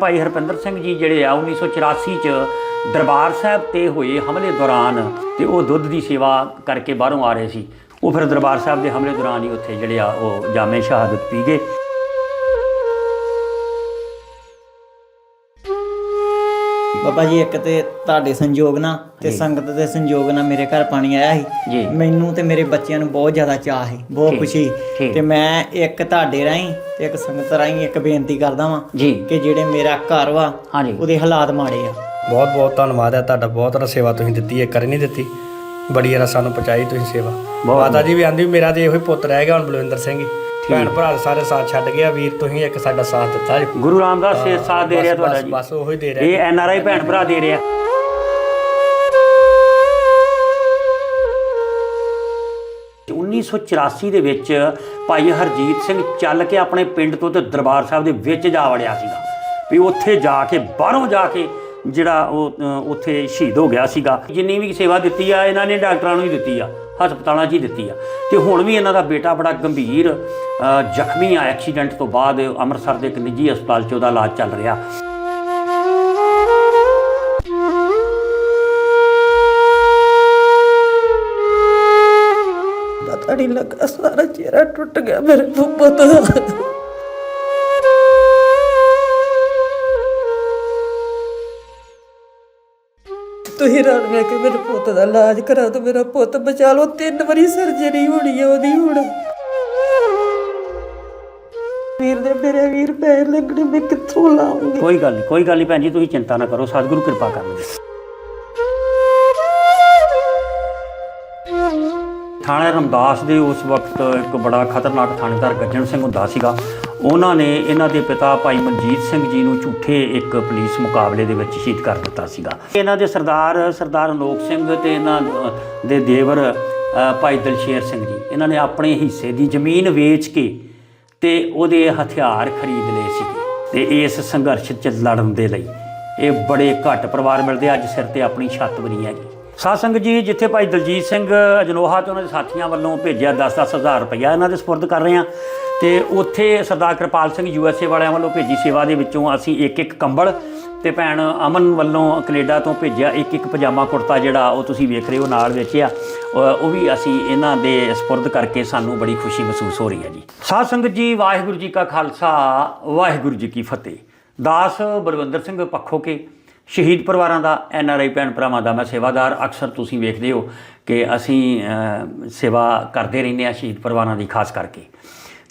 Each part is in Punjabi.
ਭਾਈ ਹਰਪਿੰਦਰ ਸਿੰਘ ਜੀ ਜਿਹੜੇ ਆ 1984 ਚ ਦਰਬਾਰ ਸਾਹਿਬ ਤੇ ਹੋਏ ਹਮਲੇ ਦੌਰਾਨ ਤੇ ਉਹ ਦੁੱਧ ਦੀ ਸੇਵਾ ਕਰਕੇ ਬਾਹਰੋਂ ਆ ਰਹੇ ਸੀ। ਉਹ ਫਿਰ ਦਰਬਾਰ ਸਾਹਿਬ ਦੇ ਹਮਲੇ ਦੌਰਾਨ ਹੀ ਉੱਥੇ ਜਿਹੜੇ ਆ ਉਹ ਜਾਮੇ ਸ਼ਹਾਦਤ ਪੀ ਗਏ। ਬਾਬਾ ਜੀ ਇੱਕ ਤੇ ਤੁਹਾਡੇ ਸੰਯੋਗ ਨਾਲ ਤੇ। ਸੰਗਤ ਦੇ ਸੰਯੋਗ ਨਾਲ ਮੇਰੇ ਘਰ ਪਾਣੀ ਆਇਆ ਜੀ। ਸੀ ਮੈਨੂੰ ਤੇ ਮੇਰੇ ਬੱਚਿਆਂ ਨੂੰ ਬਹੁਤ ਜ਼ਿਆਦਾ ਚਾਹ ਸੀ ਬਹੁਤ ਖੁਸ਼ੀ। ਤੇ ਮੈਂ ਇੱਕ ਤੁਹਾਡੇ ਰਾਹੀਂ ਤੇ ਇੱਕ ਸੰਗਤ ਰਾਹੀਂ ਇੱਕ ਬੇਨਤੀ ਕਰਦਾ ਵਾਂ ਕਿ ਜਿਹੜੇ ਮੇਰਾ ਘਰ ਵਾ ਹਾਂਜੀ। ਉਹਦੇ ਹਾਲਾਤ ਮਾੜੇ ਆ। ਬਹੁਤ ਬਹੁਤ ਧੰਨਵਾਦ ਹੈ ਤੁਹਾਡਾ ਬਹੁਤ ਰ ਸੇਵਾ ਤੁਸੀਂ ਦਿੱਤੀ ਹੈ ਕਰ ਨਹੀਂ ਦਿੱਤੀ। ਬੜੀ ਰ ਸਾਨੂੰ ਪਹੁੰਚਾਈ ਤੁਸੀਂ ਸੇਵਾ। ਮਾਤਾ ਜੀ ਵੀ ਆਂਦੀ ਮੇਰਾ ਤੇ ਇਹੋ ਹੀ ਪੁੱਤ ਰਹਿ ਗਿਆ ਹੁਣ ਬਲਵਿੰਦਰ ਸਿੰਘ ਹੀ। ਭੈਣ ਭਰਾ ਸਾਰੇ ਸਾਥ ਛੱਡ ਗਿਆ ਵੀਰ ਤੁਸੀਂ ਇੱਕ ਸਾਡਾ ਸਾਥ ਦਿੱਤਾ ਜੀ। ਗੁਰੂ ਰਾਮਦਾਸ ਸੇ ਸਾਥ ਦੇ ਰਿਹਾ ਤੁਹਾਡਾ ਜੀ। ਬਸ ਉਹੀ ਦੇ ਰਿਹਾ ਇਹ ਐਨ ਆਰ ਆਈ ਭੈਣ ਭਰਾ ਦੇ ਰਿਹਾ। ਤੇ 1984 ਦੇ ਵਿੱਚ ਭਾਈ ਹਰਜੀਤ ਸਿੰਘ ਚੱਲ ਕੇ ਆਪਣੇ ਪਿੰਡ ਤੋਂ ਤੇ ਦਰਬਾਰ ਸਾਹਿਬ ਦੇ ਵਿੱਚ ਜਾ ਵੜਿਆ ਸੀਗਾ। ਵੀ ਉੱਥੇ ਜਾ ਕੇ ਬਾਹਰੋਂ ਜਾ ਕੇ ਜਿਹੜਾ ਉਹ ਉੱਥੇ ਸ਼ਹੀਦ ਹੋ ਗਿਆ ਸੀਗਾ। ਜਿੰਨੀ ਵੀ ਸੇਵਾ ਦਿੱਤੀ ਆ ਇਹਨਾਂ ਨੇ ਡਾਕਟਰਾਂ ਨੂੰ ਹੀ ਦਿੱਤੀ ਆ। ਹਸਪਤਾਲਾਂ 'ਚ ਹੀ ਦਿੱਤੀ ਆ। ਤੇ ਹੁਣ ਵੀ ਇਹਨਾਂ ਦਾ ਬੇਟਾ ਬੜਾ ਗੰਭੀਰ ਜ਼ਖਮੀ ਆ। ਐਕਸੀਡੈਂਟ ਤੋਂ ਬਾਅਦ ਅੰਮ੍ਰਿਤਸਰ ਦੇ ਇੱਕ ਨਿੱਜੀ ਹਸਪਤਾਲ 'ਚ ਉਹਦਾ ਇਲਾਜ ਚੱਲ ਰਿਹਾ। ਪਤਾ ਨਹੀਂ ਲੱਗਾ ਸਾਰਾ ਚਿਹਰਾ ਟੁੱਟ ਗਿਆ ਮੇਰੇ ਪੁੱਤ। ਦਾ ਤੁਸੀਂ ਰਲ ਮਿਲ ਮੇਰੇ ਪੁੱਤ ਦਾ ਇਲਾਜ ਕਰਾ ਦਿਓ ਮੇਰਾ ਪੁੱਤ ਬਚਾ ਲਓ। ਤਿੰਨ ਵਾਰੀ ਸਰਜਰੀ ਹੋਣੀ ਹੈ ਉਹਦੀ ਹੁਣ। ਵੀਰ ਦੇ ਮੇਰੇ ਵੀਰ ਪੈਰ ਲੱਗਣੇ, ਮੈਂ ਕਿੱਥੋਂ ਲਾਉਂਗੀ? ਕੋਈ ਗੱਲ ਨਹੀਂ ਕੋਈ ਗੱਲ ਨਹੀਂ ਭੈਣ ਜੀ, ਤੁਸੀਂ ਚਿੰਤਾ ਨਾ ਕਰੋ, ਸਤਿਗੁਰੂ ਕਿਰਪਾ ਕਰਨਗੇ ਥਾਣਾ ਰਮਦਾਸ ਦੇ ਉਸ ਵਕਤ ਇੱਕ ਬੜਾ ਖਤਰਨਾਕ ਥਾਣੇਦਾਰ ਗੱਜਣ ਸਿੰਘ ਹੁੰਦਾ ਸੀਗਾ। ਉਹਨਾਂ ਨੇ ਇਹਨਾਂ ਦੇ ਪਿਤਾ ਭਾਈ ਮਨਜੀਤ ਸਿੰਘ ਜੀ ਨੂੰ ਝੂਠੇ ਇੱਕ ਪੁਲਿਸ ਮੁਕਾਬਲੇ ਦੇ ਵਿੱਚ ਸ਼ਹੀਦ ਕਰ ਦਿੱਤਾ ਸੀਗਾ। ਇਹਨਾਂ ਦੇ ਸਰਦਾਰ ਸਰਦਾਰ ਅਨੋਖ ਸਿੰਘ ਤੇ ਇਹਨਾਂ ਦੇ ਦੇਵਰ ਭਾਈ ਦਲਸ਼ੇਰ ਸਿੰਘ ਜੀ, ਇਹਨਾਂ ਨੇ ਆਪਣੇ ਹਿੱਸੇ ਦੀ ਜ਼ਮੀਨ ਵੇਚ ਕੇ ਤੇ ਉਹਦੇ ਹਥਿਆਰ ਖਰੀਦ ਲਏ ਸੀ ਤੇ ਇਸ ਸੰਘਰਸ਼ 'ਚ ਲੜਨ ਦੇ ਲਈ ਇਹ ਬੜੇ ਘੱਟ ਪਰਿਵਾਰ ਮਿਲਦੇ, ਅੱਜ ਸਿਰ ਤੇ ਆਪਣੀ ਛੱਤ ਬਣੀ ਹੈਗੀ। ਸਾਧ ਸੰਗਤ ਜੀ, ਜਿੱਥੇ ਭਾਈ ਦਲਜੀਤ ਸਿੰਘ ਅਜਨੋਹਾ ਤੇ ਉਹਨਾਂ ਦੇ ਸਾਥੀਆਂ ਵੱਲੋਂ ਭੇਜਿਆ 10-10 ਹਜ਼ਾਰ ਰੁਪਇਆ ਇਹਨਾਂ ਦੇ ਸਪੁਰਦ ਕਰ ਰਹੇ ਹਾਂ ਤੇ ਉੱਥੇ ਸਰਦਾਰ ਕਿਰਪਾਲ ਸਿੰਘ ਯੂਐਸਏ ਵਾਲਿਆਂ ਵੱਲੋਂ ਭੇਜੀ ਸੇਵਾ ਦੇ ਵਿੱਚੋਂ ਅਸੀਂ ਇੱਕ ਇੱਕ ਕੰਬਲ ਤੇ ਭੈਣ ਅਮਨ ਵੱਲੋਂ ਕੈਨੇਡਾ ਤੋਂ ਭੇਜਿਆ ਇੱਕ ਇੱਕ ਪਜਾਮਾ ਕੁੜਤਾ ਜਿਹੜਾ ਉਹ ਤੁਸੀਂ ਵੇਖ ਰਹੇ ਹੋ ਨਾਲ ਵੇਚਿਆ ਉਹ ਵੀ ਅਸੀਂ ਇਹਨਾਂ ਦੇ ਸਪੁਰਦ ਕਰਕੇ ਸਾਨੂੰ ਬੜੀ ਖੁਸ਼ੀ ਮਹਿਸੂਸ ਹੋ ਰਹੀ ਹੈ ਜੀ। ਸਾਧ ਸੰਗਤ ਜੀ, ਵਾਹਿਗੁਰੂ ਜੀ ਕਾ ਖਾਲਸਾ, ਵਾਹਿਗੁਰੂ ਜੀ ਕੀ ਫਤਿਹ। ਦਾਸ ਬਲਵੰਦਰ ਸਿੰਘ ਪੱਖੋ ਕੇ ਸ਼ਹੀਦ ਪਰਿਵਾਰਾਂ ਦਾ, ਐਨ ਆਰ ਆਈ ਭੈਣ ਭਰਾਵਾਂ ਦਾ ਮੈਂ ਸੇਵਾਦਾਰ। ਅਕਸਰ ਤੁਸੀਂ ਵੇਖਦੇ ਹੋ ਕਿ ਅਸੀਂ ਸੇਵਾ ਕਰਦੇ ਰਹਿੰਦੇ ਹਾਂ ਸ਼ਹੀਦ ਪਰਿਵਾਰਾਂ ਦੀ, ਖਾਸ ਕਰਕੇ।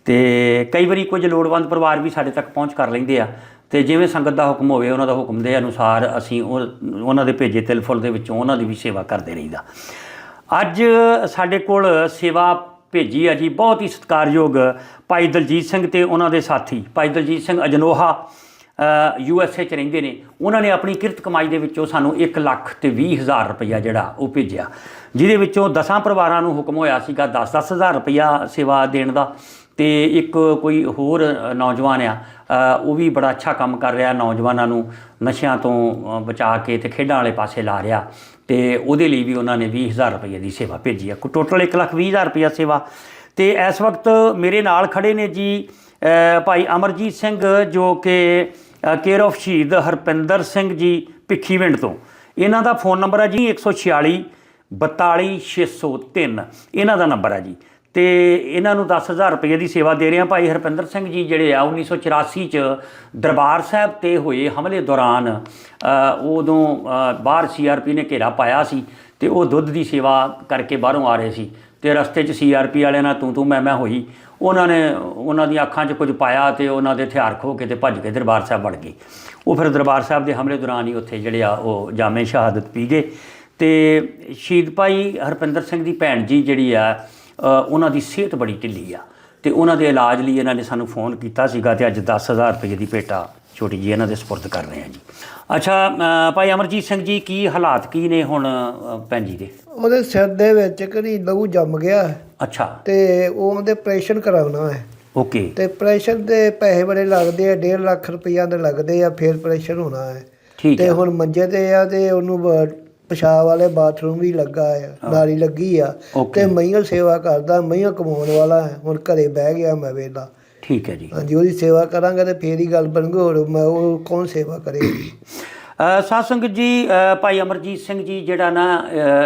ਤੇ ਕਈ ਵਾਰੀ ਕੁਝ ਲੋੜਵੰਦ ਪਰਿਵਾਰ ਵੀ ਸਾਡੇ ਤੱਕ ਪਹੁੰਚ ਕਰ ਲੈਂਦੇ ਆ। ਤੇ ਜਿਵੇਂ ਸੰਗਤ ਦਾ ਹੁਕਮ ਹੋਵੇ, ਉਹਨਾਂ ਦਾ ਹੁਕਮ ਦੇ ਅਨੁਸਾਰ ਅਸੀਂ ਉਹ, ਉਹਨਾਂ ਦੇ ਭੇਜੇ ਤਿਲ ਫੁੱਲ ਦੇ ਵਿੱਚੋਂ ਉਹਨਾਂ ਦੀ ਵੀ ਸੇਵਾ ਕਰਦੇ ਰਹੀਦਾ। ਅੱਜ ਸਾਡੇ ਕੋਲ ਸੇਵਾ ਭੇਜੀ ਆ ਜੀ, ਬਹੁਤ ਹੀ ਸਤਿਕਾਰਯੋਗ ਭਾਈ ਦਲਜੀਤ ਸਿੰਘ ਤੇ ਉਹਨਾਂ ਦੇ ਸਾਥੀ। Bhai Daljit Singh Ajnoha U S A ਚ ਰਹਿੰਦੇ ਨੇ, ਉਹਨਾਂ ਨੇ ਆਪਣੀ ਕਿਰਤ ਕਮਾਈ ਦੇ ਵਿੱਚੋਂ ਸਾਨੂੰ 1 ਲੱਖ ਤੇ 20 ਹਜ਼ਾਰ ਰੁਪਇਆ ਜਿਹੜਾ ਉਹ ਭੇਜਿਆ, ਜਿਹਦੇ ਵਿੱਚੋਂ ਦਸਾਂ ਪਰਿਵਾਰਾਂ ਨੂੰ ਹੁਕਮ ਹੋਇਆ ਸੀਗਾ 10-10 ਹਜ਼ਾਰ ਰੁਪਇਆ ਸੇਵਾ ਦੇਣ ਦਾ ਤੇ ਇੱਕ ਕੋਈ ਹੋਰ ਨੌਜਵਾਨ ਆ ਉਹ ਵੀ ਬੜਾ ਅੱਛਾ ਕੰਮ ਕਰ ਰਿਹਾ ਨੌਜਵਾਨਾਂ ਨੂੰ ਨਸ਼ਿਆਂ ਤੋਂ ਬਚਾ ਕੇ ਤੇ ਖੇਡਾਂ ਵਾਲੇ ਪਾਸੇ ਲਾ ਰਿਹਾ ਤੇ ਉਹਦੇ ਲਈ ਵੀ ਉਹਨਾਂ ਨੇ 20000 ਰੁਪਏ ਦੀ ਸੇਵਾ ਭੇਜੀ ਆ। ਟੋਟਲ 120000 ਰੁਪਇਆ ਸੇਵਾ ਤੇ ਇਸ ਵਕਤ ਮੇਰੇ ਨਾਲ ਖੜੇ ਨੇ ਜੀ ਭਾਈ ਅਮਰਜੀਤ ਸਿੰਘ ਜੋ ਕਿ ਕੇਅਰ ਆਫ ਸ਼ਹੀਦ ਹਰਪਿੰਦਰ ਸਿੰਘ ਜੀ ਭਿੱਖੀਵਿੰਡ ਤੋਂ। ਇਹਨਾਂ ਦਾ ਫੋਨ ਨੰਬਰ ਹੈ ਜੀ 146 42603 ਇਹਨਾਂ ਦਾ ਨੰਬਰ ਹੈ ਜੀ। ਤੇ ਇਹਨਾਂ ਨੂੰ 10000 ਰੁਪਏ ਦੀ ਸੇਵਾ ਦੇ ਰਹੇ ਆ ਭਾਈ ਹਰਪਿੰਦਰ ਸਿੰਘ ਜੀ ਜਿਹੜੇ ਆ 1984 ਚ ਦਰਬਾਰ ਸਾਹਿਬ ਤੇ ਹੋਏ ਹਮਲੇ ਦੌਰਾਨ ਅ, ਉਦੋਂ ਅ, ਬਾਹਰ ਸੀਆਰਪੀ ਨੇ ਘੇਰਾ ਪਾਇਆ ਸੀ ਤੇ ਉਹ ਦੁੱਧ ਦੀ ਸੇਵਾ ਕਰਕੇ ਬਾਹਰੋਂ ਆ ਰਹੇ ਸੀ। ਤੇ ਰਸਤੇ 'ਚ ਸੀਆਰਪੀ ਵਾਲਿਆਂ ਨਾਲ ਤੂੰ ਤੂੰ ਮੈਂ ਮੈਂ ਹੋਈ। ਉਹਨਾਂ ਨੇ ਉਹਨਾਂ ਦੀਆਂ ਅੱਖਾਂ 'ਚ ਕੁਝ ਪਾਇਆ ਤੇ ਉਹਨਾਂ ਦੇ ਹਥਿਆਰ ਖੋ ਕੇ ਤੇ ਭੱਜ ਕੇ ਦਰਬਾਰ ਸਾਹਿਬ ਵੜ ਗਏ। ਉਹ ਫਿਰ ਦਰਬਾਰ ਸਾਹਿਬ ਦੇ ਹਮਲੇ ਦੌਰਾਨ ਹੀ ਉੱਥੇ ਜਿਹੜੇ ਆ ਉਹ ਜਾਮੇ ਸ਼ਹਾਦਤ ਪੀ ਗਏ ਤੇ ਸ਼ਹੀਦ ਭਾਈ ਹਰਪਿੰਦਰ ਸਿੰਘ ਦੀ ਭੈਣ ਜੀ ਜਿਹੜੀ ਆ ਉਹਨਾਂ ਦੀ ਸਿਹਤ ਬੜੀ ਢਿੱਲੀ ਆ ਤੇ ਉਹਨਾਂ ਦੇ ਇਲਾਜ ਲਈ ਇਹਨਾਂ ਨੇ ਸਾਨੂੰ ਫੋਨ ਕੀਤਾ ਸੀਗਾ ਤੇ ਅੱਜ 10000 ਰੁਪਏ ਦੀ ਭੇਟਾ ਛੋਟੀ ਜੀ ਇਹਨਾਂ ਦੇ ਸਪੁਰਦ ਕਰ ਰਹੇ ਆ ਜੀ। ਅੱਛਾ ਭਾਈ ਅਮਰਜੀਤ ਸਿੰਘ ਜੀ, ਕੀ ਹਾਲਾਤ ਕੀ ਨੇ ਹੁਣ ਭੈਣ ਜੀ ਦੇ? ਉਹਦੇ ਸਿਰ ਦੇ ਵਿੱਚ ਕਰੀ ਲਹੂ ਜੰਮ ਗਿਆ। ਹੈ ਅੱਛਾ। ਤੇ ਉਹ ਉਹਦੇ ਆਪਰੇਸ਼ਨ ਕਰਾਉਣਾ ਹੈ। ਓਕੇ। ਤੇ ਆਪਰੇਸ਼ਨ ਦੇ ਪੈਸੇ ਬੜੇ ਲੱਗਦੇ ਆ 1.5 ਲੱਖ ਰੁਪਈਆ ਦੇ ਲੱਗਦੇ ਆ ਫਿਰ ਆਪਰੇਸ਼ਨ ਹੋਣਾ ਹੈ। ਠੀਕ ਤੇ ਹੁਣ ਮੰਜੇ ਤੇ ਆ ਤੇ ਉਹਨੂੰ ਪਿਸ਼ਾਬ ਵਾਲੇ ਬਾਥਰੂਮ ਵੀ ਲੱਗਾ ਆ ਨਾਲੀ ਲੱਗੀ ਆ. ਤੇ ਮਈਆਂ ਸੇਵਾ ਕਰਦਾ ਮਈਆਂ ਕਮਾਉਣ ਵਾਲਾ ਹੈ। ਹੁਣ ਘਰੇ ਬਹਿ ਗਿਆ ਮੈਂ ਵੇਲਾ ਠੀਕ ਹੈ ਜੀ। ਹਾਂਜੀ ਉਹਦੀ ਸੇਵਾ ਕਰਾਂਗੇ ਤੇ ਫੇਰ ਹੀ ਗੱਲ ਬਣੂਗੀ ਹੋਰ ਮੈਂ ਉਹ ਕੌਣ ਸੇਵਾ ਕਰੇਗਾ ਸਾਧ ਸੰਗਤ ਜੀ ਭਾਈ ਅਮਰਜੀਤ ਸਿੰਘ ਜੀ ਜਿਹੜਾ ਨਾ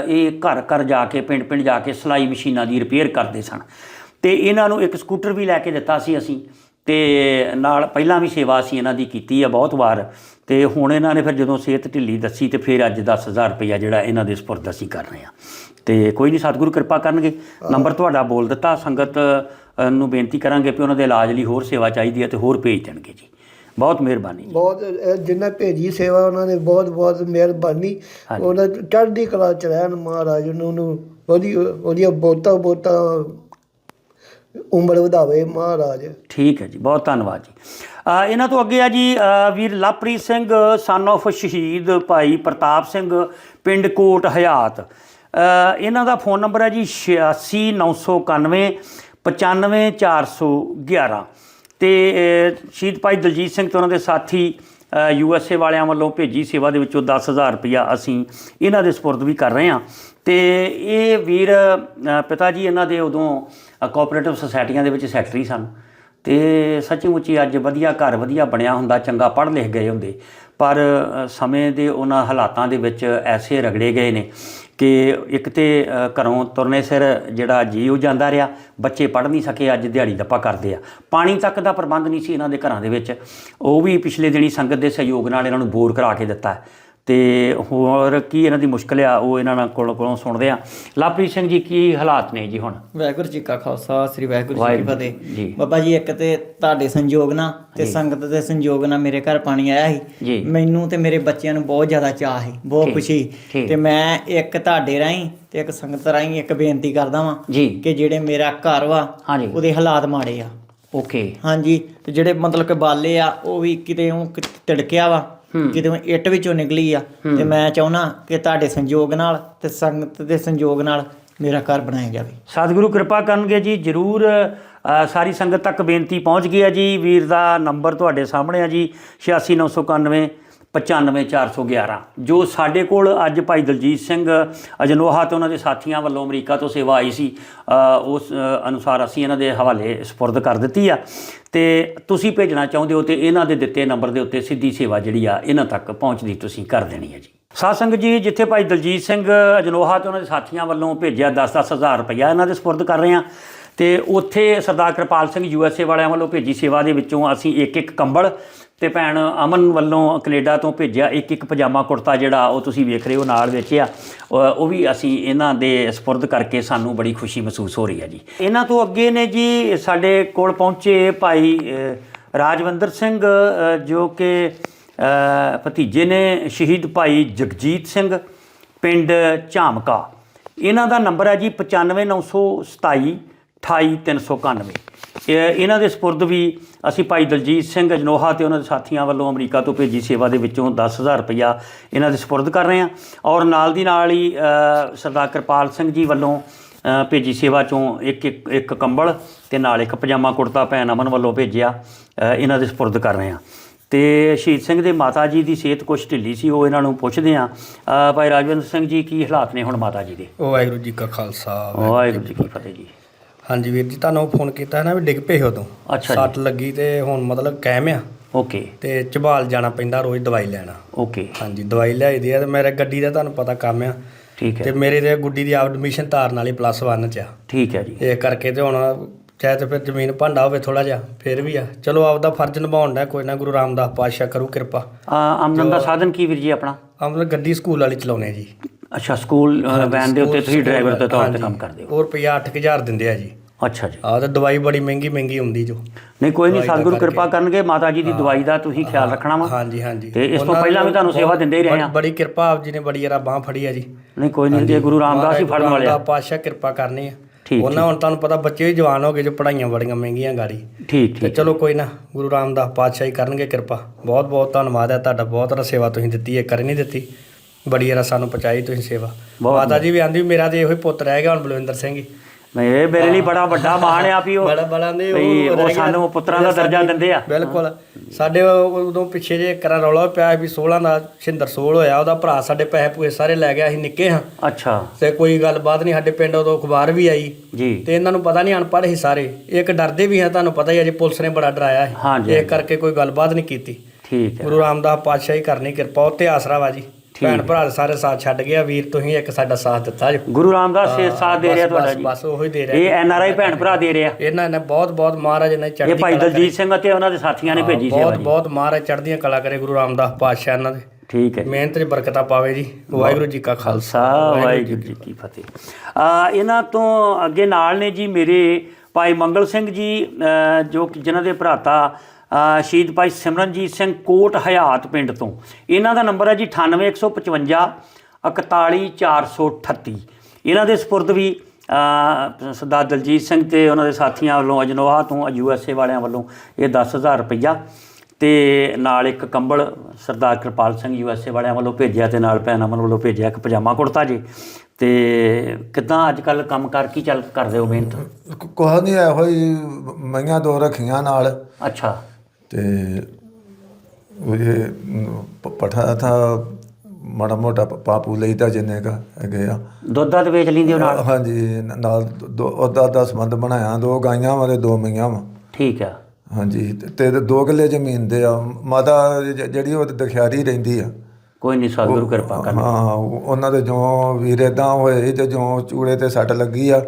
ਇਹ ਘਰ ਘਰ ਜਾ ਕੇ, ਪਿੰਡ ਪਿੰਡ ਜਾ ਕੇ ਸਿਲਾਈ ਮਸ਼ੀਨਾਂ ਦੀ ਰਿਪੇਅਰ ਕਰਦੇ ਸਨ। ਤੇ ਇਹਨਾਂ ਨੂੰ ਇੱਕ ਸਕੂਟਰ ਵੀ ਲੈ ਕੇ ਦਿੱਤਾ ਸੀ ਅਸੀਂ। ਤੇ ਨਾਲ ਪਹਿਲਾਂ ਵੀ ਸੇਵਾ ਅਸੀਂ ਇਹਨਾਂ ਦੀ ਕੀਤੀ ਆ ਬਹੁਤ ਵਾਰ। ਤੇ ਹੁਣ ਇਹਨਾਂ ਨੇ ਫਿਰ ਜਦੋਂ ਸਿਹਤ ਢਿੱਲੀ ਦੱਸੀ ਤੇ ਫਿਰ ਅੱਜ 10000 ਰੁਪਇਆ ਜਿਹੜਾ ਇਹਨਾਂ ਦੇ ਸਪੁਰਦ ਅਸੀਂ ਕਰ ਰਹੇ ਆ ਤੇ ਕੋਈ ਨਹੀਂ ਸਤਿਗੁਰੂ ਕਿਰਪਾ ਕਰਨਗੇ। ਨੰਬਰ ਤੁਹਾਡਾ ਬੋਲ ਦਿੱਤਾ। ਸੰਗਤ ਨੂੰ ਬੇਨਤੀ ਕਰਾਂਗੇ ਕਿ ਉਹਨਾਂ ਦੇ ਇਲਾਜ ਲਈ ਹੋਰ ਸੇਵਾ ਚਾਹੀਦੀ ਹੈ ਤੇ ਹੋਰ ਭੇਜ ਦੇਣਗੇ ਜੀ। ਬਹੁਤ ਮਿਹਰਬਾਨੀ ਬਹੁਤ ਇਹ ਜਿੰਨਾ ਭੇਜੀ ਸੇਵਾ ਉਹਨਾਂ ਨੇ ਬਹੁਤ ਬਹੁਤ ਮਿਹਰਬਾਨੀ। ਉਹਨਾਂ ਚੜ੍ਹਦੀ ਕਲਾ ਚ ਰਹਿਣ ਮਹਾਰਾਜ ਨੂੰ ਉਹਦੀ ਉਹਦੀਆਂ ਬਹੁਤਾ ਬਹੁਤਾ ਉਮਰ ਵਧਾਵੇ ਮਹਾਰਾਜ। ਠੀਕ ਹੈ ਜੀ ਬਹੁਤ ਧੰਨਵਾਦ ਜੀ। ਇਹਨਾਂ ਤੋਂ ਅੱਗੇ ਆ ਜੀ ਵੀਰ ਲਵਪ੍ਰੀਤ ਸਿੰਘ ਸਨ of ਸ਼ਹੀਦ ਭਾਈ ਪ੍ਰਤਾਪ ਸਿੰਘ ਪਿੰਡ ਕੋਟ ਹਯਾਤ। ਇਹਨਾਂ ਦਾ ਫੋਨ ਨੰਬਰ ਹੈ ਜੀ 86991 95411 ਤੇ ਸ਼ਹੀਦ ਭਾਈ ਦਲਜੀਤ ਸਿੰਘ ਤੇ ਉਹਨਾਂ ਦੇ ਸਾਥੀ ਯੂ ਐਸ ਏ ਵਾਲਿਆਂ ਵੱਲੋਂ ਭੇਜੀ ਸੇਵਾ ਦੇ ਵਿੱਚੋਂ 10000 ਰੁਪਇਆ ਅਸੀਂ ਇਹਨਾਂ ਦੇ ਸਪੁਰਦ ਵੀ ਕਰ ਰਹੇ ਹਾਂ। ਤੇ ਇਹ ਵੀਰ ਪਿਤਾ ਜੀ ਇਹਨਾਂ ਦੇ ਉਦੋਂ ਕੋਆਪਰੇਟਿਵ ਸੁਸਾਇਟੀਆਂ ਦੇ ਵਿੱਚ ਸੈਕਟਰੀ ਸਨ। ਤੇ ਸੱਚੀ ਮੁੱਚੀ ਅੱਜ ਵਧੀਆ ਘਰ ਵਧੀਆ ਬਣਿਆ ਹੁੰਦਾ, ਚੰਗਾ ਪੜ੍ਹ ਲਿਖ ਗਏ ਹੁੰਦੇ। ਪਰ ਸਮੇਂ ਦੇ ਉਹਨਾਂ ਹਾਲਾਤਾਂ ਦੇ ਵਿੱਚ ਐਸੇ ਰਗੜੇ ਗਏ ਨੇ ਕਿ ਇੱਕ ਤੇ ਘਰੋਂ ਤੁਰਨੇ ਸਿਰ ਜਿਹੜਾ ਜੀਵ ਜਾਂਦਾ ਰਿਹਾ, ਬੱਚੇ ਪੜ੍ਹ ਨਹੀਂ ਸਕੇ, ਅੱਜ ਦਿਹਾੜੀ ਦੱਪਾ ਕਰਦੇ ਆ। ਪਾਣੀ ਤੱਕ ਦਾ ਪ੍ਰਬੰਧ ਨਹੀਂ ਸੀ ਇਹਨਾਂ ਦੇ ਘਰਾਂ ਦੇ ਵਿੱਚ। ਉਹ ਵੀ ਪਿਛਲੇ ਦਿਨੀ ਸੰਗਤ ਦੇ ਸਹਿਯੋਗ ਨਾਲ ਇਹਨਾਂ ਨੂੰ ਬੋਰ ਕਰਾ ਕੇ ਦਿੱਤਾ। ਤੇ ਹੋਰ ਕੀ ਇਹਨਾਂ ਦੀ ਮੁਸ਼ਕਲ ਆ ਉਹ ਇਹਨਾਂ ਨਾਲ ਕੋਲੋਂ ਕੋਲੋਂ ਸੁਣਦੇ ਆ। ਲਵਪ੍ਰੀਤ ਸਿੰਘ ਜੀ ਕੀ ਹਾਲਾਤ ਨੇ ਜੀ ਹੁਣ? ਵਾਹਿਗੁਰੂ ਜੀ ਕਾ ਖਾਲਸਾ ਸ੍ਰੀ ਵਾਹਿਗੁਰੂ ਜੀ ਕੀ ਫਤਿਹ। ਬਾਬਾ ਜੀ ਇੱਕ ਤੇ ਤੁਹਾਡੇ ਸੰਯੋਗ ਨਾਲ ਤੇ ਸੰਗਤ ਦੇ ਸੰਯੋਗ ਨਾਲ ਮੇਰੇ ਘਰ ਪਾਣੀ ਆਇਆ। ਸੀ। ਮੈਨੂੰ ਤੇ ਮੇਰੇ ਬੱਚਿਆਂ ਨੂੰ ਬਹੁਤ ਜ਼ਿਆਦਾ ਚਾਹ ਸੀ ਬਹੁਤ ਖੁਸ਼ੀ। ਤੇ ਮੈਂ ਇੱਕ ਤੁਹਾਡੇ ਰਾਹੀਂ ਤੇ ਇੱਕ ਸੰਗਤ ਰਾਹੀਂ ਇੱਕ ਬੇਨਤੀ ਕਰਦਾ ਵਾਂ ਕਿ ਜਿਹੜੇ ਮੇਰਾ ਘਰ ਵਾ। ਉਹਦੇ ਹਾਲਾਤ ਮਾੜੇ ਆ। ਓਕੇ। ਹਾਂਜੀ ਤੇ ਜਿਹੜੇ ਮਤਲਬ ਕਿ ਬਾਲੇ ਆ ਉਹ ਵੀ ਕਿਤੇ ਉਹ ਤਿੜਕਿਆ ਵਾ। ਕਿਤੇ ਇੱਟ ਵਿੱਚੋਂ ਨਿਕਲੀ ਆ ਤੇ ਮੈਂ ਚਾਹੁੰਦਾ ਕਿ ਤੁਹਾਡੇ ਸੰਯੋਗ ਨਾਲ ਤੇ ਸੰਗਤ ਦੇ ਸੰਯੋਗ ਨਾਲ ਮੇਰਾ ਘਰ ਬਣਾਇਆ ਜਾਵੇ। ਸਤਿਗੁਰੂ ਕਿਰਪਾ ਕਰਨਗੇ ਜੀ ਜਰੂਰ ਸਾਰੀ ਸੰਗਤ ਤੱਕ ਬੇਨਤੀ ਪਹੁੰਚ ਗਈ ਹੈ ਜੀ। ਵੀਰ ਦਾ ਨੰਬਰ ਤੁਹਾਡੇ ਸਾਹਮਣੇ ਆ ਜੀ 86991 95411 ਜੋ ਸਾਡੇ ਕੋਲ ਅੱਜ ਭਾਈ ਦਲਜੀਤ ਸਿੰਘ ਅਜਨੋਹਾ ਤੇ ਉਹਨਾਂ ਦੇ ਸਾਥੀਆਂ ਵੱਲੋਂ ਅਮਰੀਕਾ ਤੋਂ ਸੇਵਾ ਆਈ ਸੀ ਉਸ ਅਨੁਸਾਰ ਅਸੀਂ ਇਹਨਾਂ ਦੇ ਹਵਾਲੇ ਸਪੁਰਦ ਕਰ ਦਿੱਤੀ ਆ। ਤੇ ਤੁਸੀਂ ਭੇਜਣਾ ਚਾਹੁੰਦੇ ਹੋ ਤੇ ਇਹਨਾਂ ਦੇ ਦਿੱਤੇ ਨੰਬਰ ਦੇ ਉੱਤੇ ਸਿੱਧੀ ਸੇਵਾ ਜਿਹੜੀ ਆ ਇਹਨਾਂ ਤੱਕ ਪਹੁੰਚਦੀ ਤੁਸੀਂ ਕਰ ਦੇਣੀ ਹੈ ਜੀ। ਸਾਧ ਸੰਗਤ ਜੀ, ਜਿੱਥੇ ਭਾਈ ਦਲਜੀਤ ਸਿੰਘ ਅਜਨੋਹਾ ਤੇ ਉਹਨਾਂ ਦੇ ਸਾਥੀਆਂ ਵੱਲੋਂ ਭੇਜਿਆ 10-10 ਹਜ਼ਾਰ ਰੁਪਇਆ ਇਹਨਾਂ ਦੇ ਸਪੁਰਦ ਕਰ ਰਹੇ ਹਾਂ ਤੇ ਉੱਥੇ ਸਰਦਾਰ ਕਿਰਪਾਲ ਸਿੰਘ ਯੂਐਸਏ ਵਾਲਿਆਂ ਵੱਲੋਂ ਭੇਜੀ ਸੇਵਾ ਦੇ ਵਿੱਚੋਂ ਅਸੀਂ ਇੱਕ ਇੱਕ ਕੰਬਲ ਤੇ ਭੈਣ ਅਮਨ ਵੱਲੋਂ ਕੈਨੇਡਾ ਤੋਂ ਭੇਜਿਆ ਇੱਕ ਇੱਕ ਪਜਾਮਾ ਕੁੜਤਾ ਜਿਹੜਾ ਉਹ ਤੁਸੀਂ ਵੇਖ ਰਹੇ ਹੋ ਨਾਲ ਵੇਚਿਆ। ਉਹ ਵੀ ਅਸੀਂ ਇਹਨਾਂ ਦੇ ਸਪੁਰਦ ਕਰਕੇ ਸਾਨੂੰ ਬੜੀ ਖੁਸ਼ੀ ਮਹਿਸੂਸ ਹੋ ਰਹੀ ਹੈ ਜੀ। ਇਹਨਾਂ ਤੋਂ ਅੱਗੇ ਨੇ ਜੀ ਸਾਡੇ ਕੋਲ ਪਹੁੰਚੇ ਭਾਈ ਅ, ਰਾਜਵਿੰਦਰ ਸਿੰਘ ਜੋ ਕਿ ਭਤੀਜੇ ਨੇ ਸ਼ਹੀਦ ਭਾਈ ਜਗਜੀਤ ਸਿੰਘ ਪਿੰਡ ਝਾਮਕਾ। ਇਹਨਾਂ ਦਾ ਨੰਬਰ ਹੈ ਜੀ 95927 28391 ਇਹ ਇਹਨਾਂ ਦੇ ਸਪੁਰਦ ਵੀ ਅਸੀਂ ਭਾਈ ਦਲਜੀਤ ਸਿੰਘ ਅਜਨੋਹਾ ਤੇ ਉਹਨਾਂ ਦੇ ਸਾਥੀਆਂ ਵੱਲੋਂ ਅਮਰੀਕਾ ਤੋਂ ਭੇਜੀ ਸੇਵਾ ਦੇ ਵਿੱਚੋਂ 10000 ਰੁਪਇਆ ਇਹਨਾਂ ਦੇ ਸਪੁਰਦ ਕਰ ਰਹੇ ਹਾਂ। ਔਰ ਨਾਲ ਦੀ ਨਾਲ ਹੀ ਸਰਦਾਰ ਕਿਰਪਾਲ ਸਿੰਘ ਜੀ ਵੱਲੋਂ ਭੇਜੀ ਸੇਵਾ ਚੋਂ ਇੱਕ ਇੱਕ ਇੱਕ ਕੰਬਲ ਤੇ ਨਾਲ ਇੱਕ ਪਜਾਮਾ ਕੁੜਤਾ ਭੈਣ ਅਮਨ ਵੱਲੋਂ ਭੇਜਿਆ ਇਹਨਾਂ ਦੇ ਸਪੁਰਦ ਕਰ ਰਹੇ ਹਾਂ। ਤੇ ਸ਼ਹੀਦ ਸਿੰਘ ਦੇ ਮਾਤਾ ਜੀ ਦੀ ਸਿਹਤ ਕੁਛ ਢਿੱਲੀ ਸੀ ਉਹ ਇਹਨਾਂ ਨੂੰ ਪੁੱਛਦੇ ਆ ਭਾਈ ਰਾਜਵਿੰਦਰ ਸਿੰਘ ਜੀ ਕੀ ਹਾਲਾਤ ਨੇ ਹੁਣ ਮਾਤਾ ਜੀ ਦੇ? ਉਹ ਵਾਹਿਗੁਰੂ ਜੀ ਕਾ ਖਾਲਸਾ ਵਾਹਿਗੁਰੂ ਜੀ ਕੀ ਫਤਿਹ ਜੀ। ਹਾਂਜੀ ਵੀਰ ਜੀ ਤੁਹਾਨੂੰ ਫੋਨ ਕੀਤਾ ਨਾ ਵੀ ਡਿੱਗ ਪਏ ਉਦੋਂ। ਅੱਛਾ ਜੀ। ਸੱਟ ਲੱਗੀ ਤੇ ਹੁਣ ਮਤਲਬ ਕਾਇਮ ਆ। ਓਕੇ। ਤੇ ਝਬਾਲ ਜਾਣਾ ਪੈਂਦਾ ਰੋਜ਼ ਦਵਾਈ ਲੈਣਾ। ਓਕੇ। ਹਾਂਜੀ ਦਵਾਈ ਲਿਆਈ ਦੀ ਆ ਤੇ ਮੇਰੇ ਗੱਡੀ ਦਾ ਤੁਹਾਨੂੰ ਪਤਾ ਕੰਮ ਆ। ਠੀਕ ਤੇ ਹੈ ਮੇਰੇ ਦੇ ਗੁੱਡੀ ਦੀ ਆਪ ਐਡਮਿਸ਼ਨ ਤਾਰਨ ਵਾਲੀ ਪਲੱਸ 1 ਚ ਆ। ਠੀਕ ਹੈ ਜੀ। ਇਹ ਕਰਕੇ ਤੇ ਹੁਣ ਚਾਹੇ ਤੇ ਫਿਰ ਜ਼ਮੀਨ ਭਾਂਡਾ ਹੋਵੇ ਥੋੜਾ ਜਿਹਾ ਫਿਰ ਵੀ ਆ। ਚਲੋ ਆਪਦਾ ਫਰਜ਼ ਨਿਭਾਉਣ ਦਾ ਕੋਈ ਨਾ ਗੁਰੂ ਰਾਮਦਾਸ ਪਾਤਸ਼ਾਹ ਕਰੂ ਕਿਰਪਾ। ਆ, ਆਮਦਨ ਦਾ ਸਾਧਨ ਕੀ ਵੀਰ ਜੀ ਆਪਣਾ? ਆਮਦਨ ਗੱਡੀ ਸਕੂਲ ਵਾਲੀ ਚਲਾਉਨੇ ਜੀ। ਅੱਛਾ ਸਕੂਲ ਵੈਨ ਦੇ ਉੱਤੇ ਤੁਸੀਂ ਡਰਾਈਵਰ ਦੇ ਤੌਰ ਤੇ ਕੰਮ ਕਰਦੇ ਹੋ। ਉਹ ਰੁਪਿਆ 8000 ਦਿੰਦੇ ਆ ਜੀ। ਅੱਛਾ ਜੀ। ਆਹ ਤੇ ਦਵਾਈ ਬੜੀ ਮਹਿੰਗੀ ਮਹਿੰਗੀ ਹੁੰਦੀ ਜੋ। ਨਹੀਂ ਕੋਈ ਨਹੀਂ ਸਤਿਗੁਰੂ। ਕਿਰਪਾ ਕਰਨਗੇ ਮਾਤਾ ਜੀ ਦੀ ਦਵਾਈ ਦਾ ਤੁਸੀਂ ਖਿਆਲ ਰੱਖਣਾ ਵਾ। ਹਾਂਜੀ ਹਾਂਜੀ। ਤੇ ਇਸ ਤੋਂ ਪਹਿਲਾਂ ਵੀ ਤੁਹਾਨੂੰ ਸੇਵਾ ਦਿੰਦੇ ਹੀ ਰਹੇ ਆ ਬੜੀ ਕਿਰਪਾ ਆਪ ਜੀ ਨੇ ਬੜੀ ਯਾਰਾ ਬਾਹ ਫੜੀ ਆ ਜੀ। ਨਹੀਂ ਕੋਈ ਨਹੀਂ ਜੇ ਗੁਰੂ ਰਾਮਦਾਸ ਹੀ ਫੜਨ ਵਾਲੇ ਆ। ਪਾਤਸ਼ਾਹ ਕਿਰਪਾ ਕਰਨੀ ਆ। ਠੀਕ, ਉਹਨਾਂ ਹੁਣ ਤੁਹਾਨੂੰ ਪਤਾ ਬੱਚੇ ਵੀ ਜਵਾਨ ਹੋ ਗਏ ਜੋ ਪੜਾਈਆਂ ਬੜੀਆਂ ਮਹਿੰਗੀਆਂ ਗਾੜੀ। ਠੀਕ ਤੇ ਠੀਕ। ਚਲੋ ਕੋਈ ਨਾ ਗੁਰੂ ਰਾਮਦਾਸ ਪਾਤਸ਼ਾਹ ਹੀ ਕਰਨਗੇ ਕਿਰਪਾ। ਬਹੁਤ ਬਹੁਤ ਧੰਨਵਾਦ ਹੈ ਤੁਹਾਡਾ ਬਹੁਤ ਰ ਸੇਵਾ ਤੁਸੀਂ ਦਿੱਤੀ ਹੈ ਕਰ ਨਹੀਂ ਦਿੱਤੀ। ਬੜੀ ਯਾਰਾ ਸਾਨੂੰ ਪਹੁੰਚਾਈ ਤੁਸੀਂ ਸੇਵਾ। ਮਾਤਾ ਜੀ ਵੀ ਆਂਦੀ ਮੇਰਾ ਤੇ ਇਹੋ ਹੀ ਪੁੱਤ ਰਹਿ ਗਿਆ ਹੁਣ ਬਲਵਿੰਦਰ ਸਿੰਘ ਹੀ। ਮੈਂ ਇਹ ਮੇਰੇ ਲਈ ਬੜਾ ਵੱਡਾ ਮਾਣ ਆ ਵੀ ਉਹ ਬੜਾ ਬੜਾ ਨਹੀਂ ਵੀ ਉਹ। ਸਾਨੂੰ ਪੁੱਤਰਾਂ ਦਾ ਦਰਜਾ ਦਿੰਦੇ ਆ। ਬਿਲਕੁਲ। ਸਾਡੇ ਉਦੋਂ ਪਿੱਛੇ ਜੇ ਕਰਾ ਰੌਲਾ ਪਿਆ ਵੀ 16 ਦਾ ਛਿੰਦਰ ਸੋਲ ਹੋਇਆ ਉਹਦਾ ਭਰਾ ਸਾਡੇ ਪੈਸੇ ਪੂਏ ਸਾਰੇ ਲੈ ਗਿਆ ਅਸੀਂ ਨਿੱਕੇ ਹਾਂ। ਅੱਛਾ। ਤੇ ਕੋਈ ਗੱਲਬਾਤ ਨਹੀਂ ਸਾਡੇ ਪਿੰਡ ਉਦੋਂ ਅਖਬਾਰ ਵੀ ਆਈ। ਜੀ। ਤੇ ਇਹਨਾਂ ਨੂੰ ਪਤਾ ਨਹੀਂ ਅਨਪੜ੍ਹ ਸੀ ਸਾਰੇ। ਇੱਕ ਡਰਦੇ ਵੀ ਹੈ ਤੁਹਾਨੂੰ ਪਤਾ ਹੀ ਹੈ ਜੀ ਪੁਲਿਸ ਨੇ ਬੜਾ ਡਰਾਇਆ ਹਾਂਜੀ, ਇਹ ਕਰਕੇ ਕੋਈ ਗੱਲਬਾਤ ਨਹੀਂ ਕੀਤੀ। ਠੀਕ ਹੈ। ਗੁਰੂ ਰਾਮਦਾਸ ਪਾਤਸ਼ਾਹ ਹੀ ਕਰਨੀ ਕਿਰਪਾ ਉਹ ਤੇ ਆਸਰਾ ਵਾ ਜੀ। ਭੈਣ ਭਰਾ ਸਾਰੇ ਸਾਥ ਛੱਡ ਗਿਆ ਵੀਰ ਤੁਸੀਂ ਇੱਕ ਸਾਡਾ ਸਾਥ ਦਿੱਤਾ ਜੀ। ਗੁਰੂ ਰਾਮਦਾਸ ਸੇ ਸਾਥ ਦੇ ਰਿਹਾ ਤੁਹਾਡਾ ਜੀ। ਬਸ ਉਹੀ ਦੇ ਰਿਹਾ ਇਹ ਐਨ ਆਰ ਆਈ ਭੈਣ ਭਰਾ ਦੇ ਰਿਹਾ। ਇਹਨਾਂ ਨੇ ਬਹੁਤ ਬਹੁਤ ਮਹਾਰਾਜ ਨੇ ਇਹ ਚੜ੍ਹਦੀ ਭਾਈ ਕਲਾ ਕਰੀ। ਦਲਜੀਤ ਸਿੰਘ ਅਤੇ ਉਹਨਾਂ ਦੇ ਸਾਥੀਆਂ ਨੇ ਭੇਜੀ ਸੇਵਾ ਬਹੁਤ ਬਹੁਤ ਮਹਾਰਾਜ ਚੜ੍ਹਦੀਆਂ ਕਲਾ ਕਰੇ ਗੁਰੂ ਰਾਮਦਾਸ ਪਾਤਸ਼ਾਹ ਇਹਨਾਂ ਦੇ। ਠੀਕ ਹੈ ਮਿਹਨਤ 'ਚ ਬਰਕਤਾਂ ਪਾਵੇ ਜੀ। ਵਾਹਿਗੁਰੂ ਜੀ ਕਾ ਖਾਲਸਾ। ਵਾਹਿਗੁਰੂ ਜੀ ਕੀ ਫਤਿਹ। ਆ ਇਹਨਾਂ ਤੋਂ ਅੱਗੇ ਨਾਲ ਨੇ ਜੀ ਮੇਰੇ ਭਾਈ ਮੰਗਲ ਸਿੰਘ ਜੀ ਜੋ ਕਿ ਜਿਨ੍ਹਾਂ ਦੇ ਭਰਾਤਾ ਸ਼ਹੀਦ ਭਾਈ ਸਿਮਰਨਜੀਤ ਸਿੰਘ ਕੋਟ ਹਯਾਤ ਪਿੰਡ ਤੋਂ। ਇਹਨਾਂ ਦਾ ਨੰਬਰ ਹੈ ਜੀ 98155 41438 ਇਹਨਾਂ ਦੇ ਸਪੁਰਦ ਵੀ ਸਰਦਾਰ ਦਲਜੀਤ ਸਿੰਘ ਤੇ ਉਹਨਾਂ ਦੇ ਸਾਥੀਆਂ ਵੱਲੋਂ ਅਜਨੋਹਾ ਤੋਂ ਯੂ ਐਸ ਏ ਵਾਲਿਆਂ ਵੱਲੋਂ ਇਹ 10000 ਰੁਪਈਆ ਤੇ ਨਾਲ ਇੱਕ ਕੰਬਲ Sardar Kirpal Singh U S A ਵਾਲਿਆਂ ਵੱਲੋਂ ਭੇਜਿਆ ਤੇ ਨਾਲ ਭੈਣ ਅਮਨ ਵੱਲੋਂ ਭੇਜਿਆ ਇੱਕ ਪਜਾਮਾ ਕੁੜਤਾ ਜੀ। ਤੇ ਕਿਦਾਂ ਅੱਜ ਕੱਲ ਕੰਮ ਕਰ ਕੀ ਚੱਲ ਕਰਦੇ ਹੋ ਮਿਹਨਤ? ਕੋਹ ਨਹੀਂ ਇਹੋ ਹੀ ਮਈਆਂ ਦੋ ਰੱਖੀਆਂ ਨਾਲ। ਅੱਛਾ। ਤੇ ਉਹ ਪਠਾ ਥਾ ਮਾੜਾ ਮੋਟਾ ਪਾਪੂ ਲਈਦਾ ਜਿੰਨੇ ਕਾ ਹੈਗੇ ਆ। ਦੁੱਧ ਦਾ ਵੇਚ ਲੈਂਦੇ ਹੋ ਨਾਲ? ਹਾਂਜੀ ਨਾਲ ਦੋ ਉਹਦਾ ਦਾ ਸੰਬੰਧ ਬਣਾਇਆ ਦੋ ਗਾਈਆਂ ਵਾਲੇ ਦੋ ਮਈਆਂ ਵਾ। ਠੀਕ ਆ। ਹਾਂਜੀ ਤੇ- ਦੋ ਕਿੱਲੇ ਜ਼ਮੀਨ ਦੇ ਆ। ਮਾਤਾ ਜਿਹੜੀ ਉਹ ਦਖਿਆਰੀ ਰਹਿੰਦੀ ਆ। ਕੋਈ ਨਹੀਂ ਸਤਿਗੁਰੂ ਕਿਰਪਾ ਕਰਨ ਹਾਂ ਉਹ- ਉਹਨਾਂ ਦੇ ਜੋ ਵੀਰ ਏਦਾਂ ਹੋਏ ਤੇ ਜੋ ਚੂੜੇ ਤੇ ਸੱਟ ਲੱਗੀ ਆ।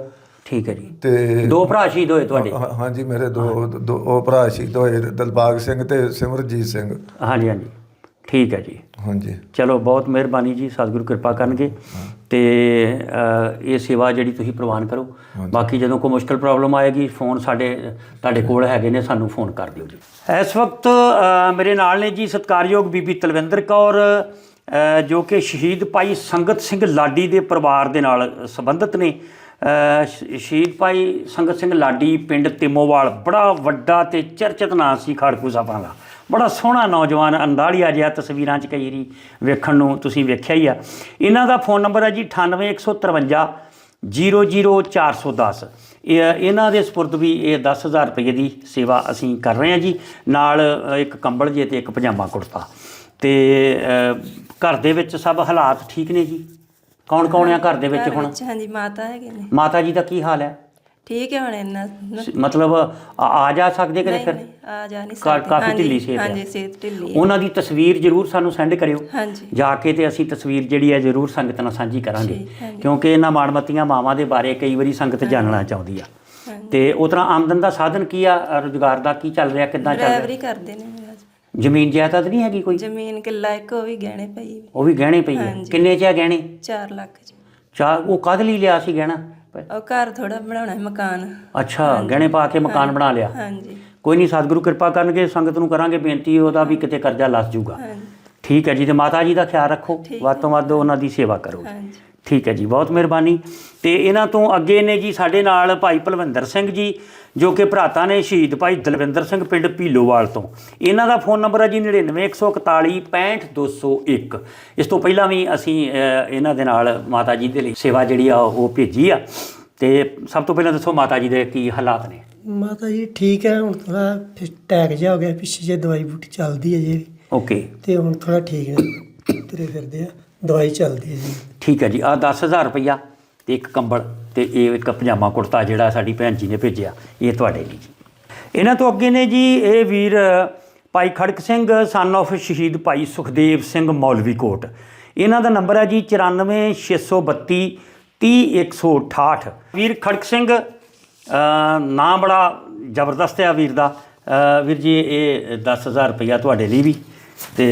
ਠੀਕ ਹੈ ਜੀ। ਤੇ ਦੋ ਭਰਾ ਸ਼ਹੀਦ ਹੋਏ ਤੁਹਾਡੇ? ਹਾਂਜੀ ਮੇਰੇ ਦੋ ਦੋ ਭਰਾ ਸ਼ਹੀਦ ਹੋਏ ਦਲਬਾਗ ਸਿੰਘ ਤੇ ਸਿਮਰਜੀਤ ਸਿੰਘ। ਹਾਂਜੀ ਹਾਂਜੀ। ਠੀਕ ਹੈ ਜੀ। ਹਾਂਜੀ। ਚਲੋ ਬਹੁਤ ਮਿਹਰਬਾਨੀ ਜੀ ਸਤਿਗੁਰੂ ਕਿਰਪਾ ਕਰਨਗੇ। ਤੇ ਇਹ ਸੇਵਾ ਜਿਹੜੀ ਤੁਸੀਂ ਪ੍ਰਵਾਨ ਕਰੋ। ਬਾਕੀ ਜਦੋਂ ਕੋਈ ਮੁਸ਼ਕਲ ਪ੍ਰੋਬਲਮ ਆਏਗੀ ਫੋਨ ਸਾਡੇ ਤੁਹਾਡੇ ਕੋਲ ਹੈਗੇ ਨੇ ਸਾਨੂੰ ਫੋਨ ਕਰ ਦਿਓ ਜੀ। ਇਸ ਵਕਤ ਮੇਰੇ ਨਾਲ ਨੇ ਜੀ ਸਤਿਕਾਰਯੋਗ ਬੀਬੀ ਤਲਵਿੰਦਰ ਕੌਰ ਜੋ ਕਿ ਸ਼ਹੀਦ ਭਾਈ ਸੰਗਤ ਸਿੰਘ ਲਾਡੀ ਦੇ ਪਰਿਵਾਰ ਦੇ ਨਾਲ ਸੰਬੰਧਿਤ ਨੇ। ਸ਼ਹੀਦ ਭਾਈ ਸੰਗਤ ਸਿੰਘ ਲਾਡੀ ਪਿੰਡ ਤਿਮੋਵਾਲ, ਬੜਾ ਵੱਡਾ ਤੇ ਚਰਚਿਤ ਨਾਂ ਸੀ ਖਾੜਕੂ ਸਾਹਿਬਾਂ ਦਾ। ਬੜਾ ਸੋਹਣਾ ਨੌਜਵਾਨ ਅੰਦਾਲੀਆ ਜਿਹਾ ਤਸਵੀਰਾਂ 'ਚ ਕਈ ਵਾਰੀ ਵੇਖਣ ਨੂੰ ਤੁਸੀਂ ਵੇਖਿਆ ਹੀ ਆ। ਇਹਨਾਂ ਦਾ ਫੋਨ ਨੰਬਰ ਹੈ ਜੀ 98153 00410 ਇਹ ਇਹਨਾਂ ਦੇ ਸਪੁਰਦ ਵੀ ਇਹ 10000 ਰੁਪਏ ਦੀ ਸੇਵਾ ਅਸੀਂ ਕਰ ਰਹੇ ਹਾਂ ਜੀ। ਨਾਲ ਇੱਕ ਕੰਬਲ ਜੇ ਤੇ ਇੱਕ ਪਜਾਮਾ ਕੁੜਤਾ। ਤੇ ਘਰ ਦੇ ਵਿੱਚ ਸਭ ਹਾਲਾਤ ਠੀਕ ਨੇ ਜੀ? ਕੌਣ ਕੌਣ ਆ ਘਰ ਦੇ ਵਿੱਚ ਹੁਣ? ਹਾਂਜੀ ਮਾਤਾ ਹੈਗੇ ਨੇ। ਮਾਤਾ ਜੀ ਦਾ ਕੀ ਹਾਲ ਹੈ? ਠੀਕ ਹੈ ਹੁਣ ਇੰਨਾ ਨਾ- ਮਤਲਬ ਆ ਆ ਜਾ ਸਕਦੇ ਕਿਤੇ ਨਹੀਂ ਫਿਰ? ਨਹੀਂ ਆ ਜਾ ਨਹੀਂ ਕਾ- ਸਕਦੇ। ਕਾਫੀ ਹਾਂਜੀ, ਢਿੱਲੀ ਸਿਹਤ ਹੈ। ਹਾਂਜੀ ਸਿਹਤ ਢਿੱਲੀ ਹੈ। ਉਹਨਾਂ ਦੀ ਤਸਵੀਰ ਜ਼ਰੂਰ ਸਾਨੂੰ ਸੈਂਡ ਕਰਿਓ। ਹਾਂਜੀ। ਜਾ ਕੇ ਤੇ ਅਸੀਂ ਤਸਵੀਰ ਜਿਹੜੀ ਹੈ ਜ਼ਰੂਰ ਸੰਗਤ ਨਾਲ ਸਾਂਝੀ ਕਰਾਂਗੇ। ਠੀਕ, ਹਾਂਜੀ। ਕਿਉਂਕਿ ਇਹਨਾਂ ਮਾਣਮੱਤੀਆਂ ਮਾਵਾਂ ਦੇ ਬਾਰੇ ਕਈ ਵਾਰੀ ਸੰਗਤ ਜਾਣਨਾ ਚਾਹੁੰਦੀ ਆ। ਹਾਂਜੀ। ਤੇ ਉਸ ਤਰ੍ਹਾਂ ਆਮਦਨ ਦਾ ਸਾਧਨ ਕੀ ਆ? ਰੋਜ਼ਗਾਰ ਦਾ ਕੀ ਚੱਲ ਰਿਹਾ? ਕਿੱਦਾਂ ਚੱਲ ਡਰਾਈਵਰੀ ਰਿਹਾ? ਕਰਦੇ ਨੇ ਮੇਰਾ husband। ਜ਼ਮੀਨ ਜਾਇਦਾਦ ਨਹੀਂ ਹੈਗੀ ਕੋਈ? ਜ਼ਮੀਨ ਕਿੱਲਾ ਇੱਕ ਉਹ ਵੀ ਗਹਿਣੇ ਪਈ। ਉਹ ਵੀ ਗਹਿਣੇ ਪਈ ਹੈ ਹਾਂਜੀ। ਕਿੰਨੇ ਚ ਆ ਗਹਿਣੇ? 4 ਲੱਖ ਚ। ਚਾ ਉਹ ਕਦ ਲਈ ਲਿਆ ਸੀ ਗਹਿਣਾ? ਉਹ ਘਰ ਥੋੜਾ ਬਣਾਉਣਾ ਹੈ ਮਕਾਨ। ਅੱਛਾ ਗਹਿਣੇ ਪਾ ਕੇ ਮਕਾਨ ਬਣਾ ਲਿਆ। ਹਾਂਜੀ। ਕੋਈ ਨਹੀਂ ਸਤਿਗੁਰੂ ਕਿਰਪਾ ਕਰਨਗੇ ਸੰਗਤ ਨੂੰ ਕਰਾਂਗੇ ਬੇਨਤੀ ਉਹਦਾ ਵੀ ਕਿਤੇ ਕਰਜ਼ਾ ਜਾਊਗਾ। ਹਾਂਜੀ। ਠੀਕ ਹੈ ਜੀ ਤੇ ਮਾਤਾ ਜੀ ਦਾ ਖਿਆਲ ਰੱਖੋ ਵੱਧ ਤੋਂ ਵੱਧ ਉਹਨਾਂ ਦੀ ਸੇਵਾ ਕਰੋ ਹਾਂਜੀ। ਠੀਕ ਹੈ ਜੀ ਬਹੁਤ ਮਿਹਰਬਾਨੀ। ਤੇ ਇਹਨਾਂ ਤੋਂ ਅੱਗੇ ਨੇ ਜੀ ਸਾਡੇ ਨਾਲ ਭਾਈ ਭਲਵਿੰਦਰ ਸਿੰਘ ਜੀ ਜੋ ਕਿ ਭਰਾਤਾ ਨੇ ਸ਼ਹੀਦ ਭਾਈ ਦਲਵਿੰਦਰ ਸਿੰਘ ਪਿੰਡ ਭੀਲੋਵਾਲ ਤੋਂ। ਇਹਨਾਂ ਦਾ ਫੋਨ ਨੰਬਰ ਹੈ ਜੀ 99141 65201 ਇਸ ਤੋਂ ਪਹਿਲਾਂ ਵੀ ਅਸੀਂ ਇਹਨਾਂ ਦੇ ਨਾਲ ਮਾਤਾ ਜੀ ਦੇ ਲਈ ਸੇਵਾ ਜਿਹੜੀ ਆ ਉਹ ਭੇਜੀ ਆ। ਤੇ ਸਭ ਤੋਂ ਪਹਿਲਾਂ ਦੱਸੋ ਮਾਤਾ ਜੀ ਦੇ ਕੀ ਹਾਲਾਤ ਨੇ? ਮਾਤਾ ਜੀ ਠੀਕ ਹੈ ਹੁਣ ਥੋੜਾ ਟੈਕ ਜਿਹਾ ਹੋ ਗਿਆ ਪਿੱਛੇ ਜੇ ਦਵਾਈ ਬੂਟੀ ਚੱਲਦੀ ਹੈ ਜੀ। ਓਕੇ। ਤੇ ਹੁਣ ਥੋੜਾ ਠੀਕ ਨੇ ਤੁਰੇ ਫਿਰਦੇ ਆ ਦਵਾਈ ਚੱਲਦੀ ਹੈ ਜੀ। ਠੀਕ ਹੈ ਜੀ ਆ 10000 ਰੁਪਇਆ ਤੇ ਇੱਕ ਕੰਬਲ। ਤੇ ਇਹ ਇੱਕ ਪਜਾਮਾ ਕੁੜਤਾ ਜਿਹੜਾ ਸਾਡੀ ਭੈਣ ਜੀ ਨੇ ਭੇਜਿਆ ਇਹ ਤੁਹਾਡੇ ਲਈ ਜੀ। ਇਹਨਾਂ ਤੋਂ ਅੱਗੇ ਨੇ ਜੀ ਇਹ ਵੀਰ ਭਾਈ ਖੜਕ ਸਿੰਘ ਸਨ of ਸ਼ਹੀਦ ਭਾਈ ਸੁਖਦੇਵ ਸਿੰਘ ਮੌਲਵੀ ਕੋਟ। ਇਹਨਾਂ ਦਾ ਨੰਬਰ ਹੈ ਜੀ 94632 30168 ਵੀਰ ਖੜਕ ਸਿੰਘ ਅ, ਨਾਂ ਬੜਾ ਜ਼ਬਰਦਸਤ ਹੈ ਵੀਰ ਦਾ। ਵੀਰ ਜੀ ਇਹ 10000 ਰੁਪਇਆ ਤੁਹਾਡੇ ਲਈ ਵੀ। ਤੇ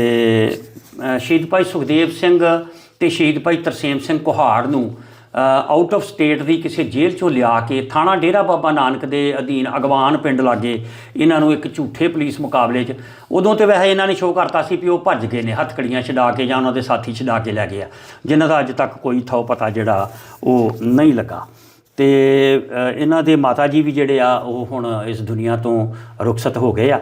ਸ਼ਹੀਦ ਭਾਈ ਸੁਖਦੇਵ ਸਿੰਘ ਤੇ ਸ਼ਹੀਦ ਭਾਈ ਤਰਸੇਮ ਸਿੰਘ ਕੁਹਾੜ ਨੂੰ ਆਊਟ ਆਫ ਸਟੇਟ ਦੀ ਕਿਸੇ ਜੇਲ੍ਹ ਚੋਂ ਲਿਆ ਕੇ ਥਾਣਾ ਡੇਰਾ ਬਾਬਾ ਨਾਨਕ ਦੇ ਅਧੀਨ ਅਗਵਾਨ ਪਿੰਡ ਲਾਗੇ ਇਹਨਾਂ ਨੂੰ ਇੱਕ ਝੂਠੇ ਪੁਲਿਸ ਮੁਕਾਬਲੇ 'ਚ ਉਦੋਂ ਤੇ ਵੈਸੇ ਇਹਨਾਂ ਨੇ ਸ਼ੋਅ ਕਰਤਾ ਸੀ ਵੀ ਉਹ ਭੱਜ ਗਏ ਨੇ, ਹੱਥਕੜੀਆਂ ਛਡਾ ਕੇ ਜਾਂ ਉਹਨਾਂ ਦੇ ਸਾਥੀ ਛਡਾ ਕੇ ਲੈ ਗਏ ਆ। ਜਿਨ੍ਹਾਂ ਦਾ ਅੱਜ ਤੱਕ ਕੋਈ ਥੋ ਪਤਾ ਜਿਹੜਾ ਉਹ ਨਹੀਂ ਲੱਗਾ। ਤੇ ਇਹਨਾਂ ਦੇ ਮਾਤਾ ਜੀ ਵੀ ਜਿਹੜੇ ਆ, ਉਹ ਹੁਣ ਇਸ ਦੁਨੀਆ ਤੋਂ ਰੁਖਸਤ ਹੋ ਗਏ ਆ।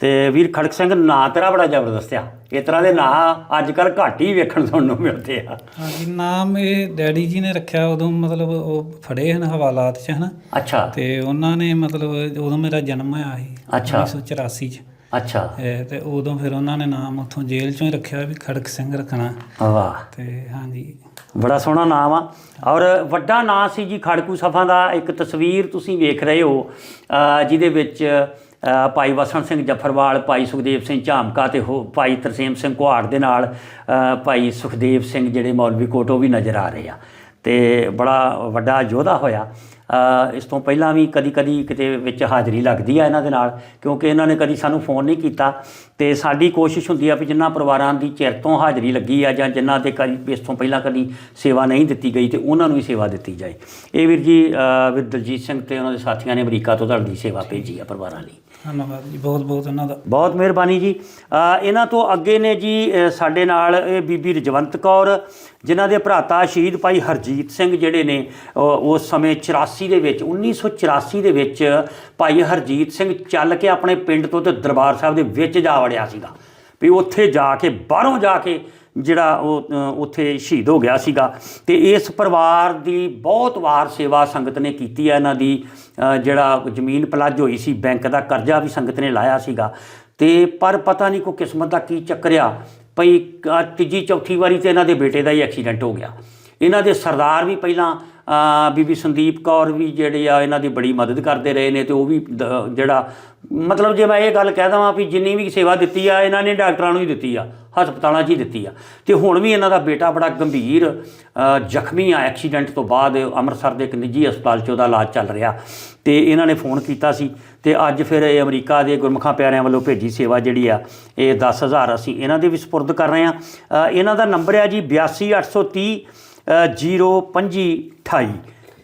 ਤੇ ਵੀਰ ਖੜਕ ਸਿੰਘ ਨਾਂ ਤੇਰਾ ਬੜਾ ਜ਼ਬਰਦਸਤ ਆ। ਇਸ ਤਰ੍ਹਾਂ ਦੇ ਨਾਂ ਅੱਜ ਕੱਲ ਘੱਟ ਹੀ ਵੇਖਣ ਸੁਣਨ ਨੂੰ ਮਿਲਦੇ ਆ। ਹਾਂਜੀ ਨਾਮ ਇਹ ਡੈਡੀ ਜੀ ਨੇ ਰੱਖਿਆ ਉਦੋਂ ਮਤਲਬ ਉਹ ਫੜੇ ਹਨ ਹਵਾਲਾਤ 'ਚ ਹਨਾ? ਅੱਛਾ। ਤੇ ਉਹਨਾਂ ਨੇ ਮਤਲਬ ਉਦੋਂ ਮੇਰਾ ਜਨਮ ਹੋਇਆ ਸੀ ਅੱਛਾ। 1984 'ਚ। ਅੱਛਾ। ਇਹ ਤੇ ਉਦੋਂ ਫਿਰ ਉਹਨਾਂ ਨੇ ਨਾਮ ਉੱਥੋਂ ਜੇਲ੍ਹ 'ਚੋਂ ਹੀ ਰੱਖਿਆ ਵੀ ਖੜਕ ਸਿੰਘ ਰੱਖਣਾ। ਵਾਹ। ਤੇ ਹਾਂਜੀ। ਬੜਾ ਸੋਹਣਾ ਨਾਮ ਆ। ਔਰ ਵੱਡਾ ਨਾਂ ਸੀ ਜੀ ਖੜਕੂ ਸਫਾ ਦਾ। ਇੱਕ ਤਸਵੀਰ ਤੁਸੀਂ ਵੇਖ ਰਹੇ ਹੋ ਜਿਹਦੇ ਵਿੱਚ ਭਾਈ ਵਸਣ ਸਿੰਘ ਜਫਰਵਾਲ ਭਾਈ ਸੁਖਦੇਵ ਸਿੰਘ ਝਾਮਕਾ ਤੇ ਹੋ- ਭਾਈ ਤਰਸੇਮ ਸਿੰਘ ਕੁਹਾੜ ਦੇ ਨਾਲ ਭਾਈ ਸੁਖਦੇਵ ਸਿੰਘ ਜਿਹੜੇ ਮੌਲਵੀ ਕੋਟ ਵੀ ਨਜ਼ਰ ਆ ਰਹੇ ਆ। ਤੇ ਬੜਾ ਵੱਡਾ ਯੋਧਾ ਹੋਇਆ। ਇਸ ਤੋਂ ਪਹਿਲਾਂ ਵੀ ਕਦੀ ਕਦੀ ਕਿਤੇ ਵਿੱਚ ਹਾਜ਼ਰੀ ਲੱਗਦੀ ਆ ਇਹਨਾਂ ਦੇ ਨਾਲ ਕਿਉਂਕਿ ਇਹਨਾਂ ਨੇ ਕਦੀ ਸਾਨੂੰ ਫੋਨ ਨਹੀਂ ਕੀਤਾ। ਤੇ ਸਾਡੀ ਕੋਸ਼ਿਸ਼ ਹੁੰਦੀ ਆ ਵੀ ਜਿਨ੍ਹਾਂ ਪਰਿਵਾਰਾਂ ਦੀ ਚਿਰ ਤੋਂ ਹਾਜ਼ਰੀ ਲੱਗੀ ਆ ਜਾਂ ਜਿਨ੍ਹਾਂ ਦੇ ਕਦੀ ਇਸ ਤੋਂ ਪਹਿਲਾਂ ਕਦੀ ਸੇਵਾ ਨਹੀਂ ਦਿੱਤੀ ਗਈ ਤੇ ਉਹਨਾਂ ਨੂੰ ਹੀ ਸੇਵਾ ਦਿੱਤੀ ਜਾਏ। ਇਹ ਵੀਰ ਜੀ ਅ, ਵੀਰ ਦਲਜੀਤ ਸਿੰਘ ਤੇ ਉਹਨਾਂ ਦੇ ਸਾਥੀਆਂ ਨੇ ਅਮਰੀਕਾ ਤੋਂ ਤੁਹਾਡੀ ਸੇਵਾ ਭੇਜੀ ਆ ਪਰਿਵਾਰਾਂ ਲਈ। ਧੰਨਵਾਦ ਜੀ, ਬਹੁਤ ਬਹੁਤ ਉਹਨਾਂ ਦਾ। ਬਹੁਤ ਮਿਹਰਬਾਨੀ ਜੀ। ਇਹਨਾਂ ਤੋਂ ਅੱਗੇ ਨੇ ਜੀ ਸਾਡੇ ਨਾਲ ਇਹ ਬੀਬੀ ਰਜਵੰਤ ਕੌਰ, ਜਿਨ੍ਹਾਂ ਦੇ ਭਰਾਤਾ ਸ਼ਹੀਦ ਭਾਈ ਹਰਜੀਤ ਸਿੰਘ ਜਿਹੜੇ ਨੇ ਉਸ ਸਮੇਂ 84 ਦੇ ਵਿੱਚ 1984 ਦੇ ਵਿੱਚ ਭਾਈ ਹਰਜੀਤ ਸਿੰਘ ਚੱਲ ਕੇ ਆਪਣੇ ਪਿੰਡ ਤੋਂ ਤੇ ਦਰਬਾਰ ਸਾਹਿਬ ਦੇ ਵਿੱਚ ਜਾ ਵੜਿਆ ਸੀਗਾ। ਵੀ ਉੱਥੇ ਜਾ ਕੇ, ਬਾਹਰੋਂ ਜਾ ਕੇ ਜਿਹੜਾ ਉਹ ਉੱਥੇ ਸ਼ਹੀਦ ਹੋ ਗਿਆ ਸੀਗਾ। ਤੇ ਇਸ ਪਰਿਵਾਰ ਦੀ ਬਹੁਤ ਵਾਰ ਸੇਵਾ ਸੰਗਤ ਨੇ ਕੀਤੀ ਹੈ। ਇਹਨਾਂ ਦੀ ਜਿਹੜਾ ਜ਼ਮੀਨ ਪਲੱਜ ਹੋਈ ਸੀ ਬੈਂਕ ਦਾ ਕਰਜ਼ਾ ਵੀ ਸੰਗਤ ਨੇ ਲਾਇਆ ਸੀਗਾ। ਤੇ ਪਰ ਪਤਾ ਨਹੀਂ ਕੋ ਕਿਸਮਤ ਦਾ ਕੀ ਚੱਕਰਿਆ ਭਈ ਅ, ਤੀਜੀ ਚੌਥੀ ਵਾਰੀ ਤੇ ਇਹਨਾਂ ਦੇ ਬੇਟੇ ਦਾ ਹੀ ਐਕਸੀਡੈਂਟ ਹੋ ਗਿਆ। ਇਹਨਾਂ ਦੇ ਸਰਦਾਰ ਵੀ ਪਹਿਲਾਂ ਬੀਬੀ ਸੰਦੀਪ ਕੌਰ ਵੀ ਜਿਹੜੇ ਆ ਇਹਨਾਂ ਦੀ ਬੜੀ ਮਦਦ ਕਰਦੇ ਰਹੇ ਨੇ ਤੇ ਉਹ ਵੀ ਜਿਹੜਾ ਮਤਲਬ ਜੇ ਮੈਂ ਇਹ ਗੱਲ ਕਹਿ ਦਵਾਂ ਵੀ ਜਿੰਨੀ ਵੀ ਸੇਵਾ ਦਿੱਤੀ ਆ ਇਹਨਾਂ ਨੇ ਡਾਕਟਰਾਂ ਨੂੰ ਹੀ ਦਿੱਤੀ ਆ। ਹਸਪਤਾਲਾਂ 'ਚ ਹੀ ਦਿੱਤੀ ਆ। ਤੇ ਹੁਣ ਵੀ ਇਹਨਾਂ ਦਾ ਬੇਟਾ ਬੜਾ ਗੰਭੀਰ ਜ਼ਖਮੀ ਆ। ਐਕਸੀਡੈਂਟ ਤੋਂ ਬਾਅਦ ਅੰਮ੍ਰਿਤਸਰ ਦੇ ਇੱਕ ਨਿੱਜੀ ਹਸਪਤਾਲ 'ਚ ਉਹਦਾ ਇਲਾਜ ਚੱਲ ਰਿਹਾ। ਤੇ ਇਹਨਾਂ ਨੇ ਫੋਨ ਕੀਤਾ ਸੀ ਤੇ ਅੱਜ ਫਿਰ ਇਹ ਅਮਰੀਕਾ ਦੇ ਗੁਰਮੁਖਾਂ ਪਿਆਰਿਆਂ ਵੱਲੋਂ ਭੇਜੀ ਸੇਵਾ ਜਿਹੜੀ ਆ, ਇਹ 10000 ਅਸੀਂ ਇਹਨਾਂ ਦੇ ਵੀ ਸਪੁਰਦ ਕਰ ਰਹੇ ਆ ਇਹਨਾਂ ਦਾ ਨੰਬਰ ਹੈ ਜੀ 82830 0528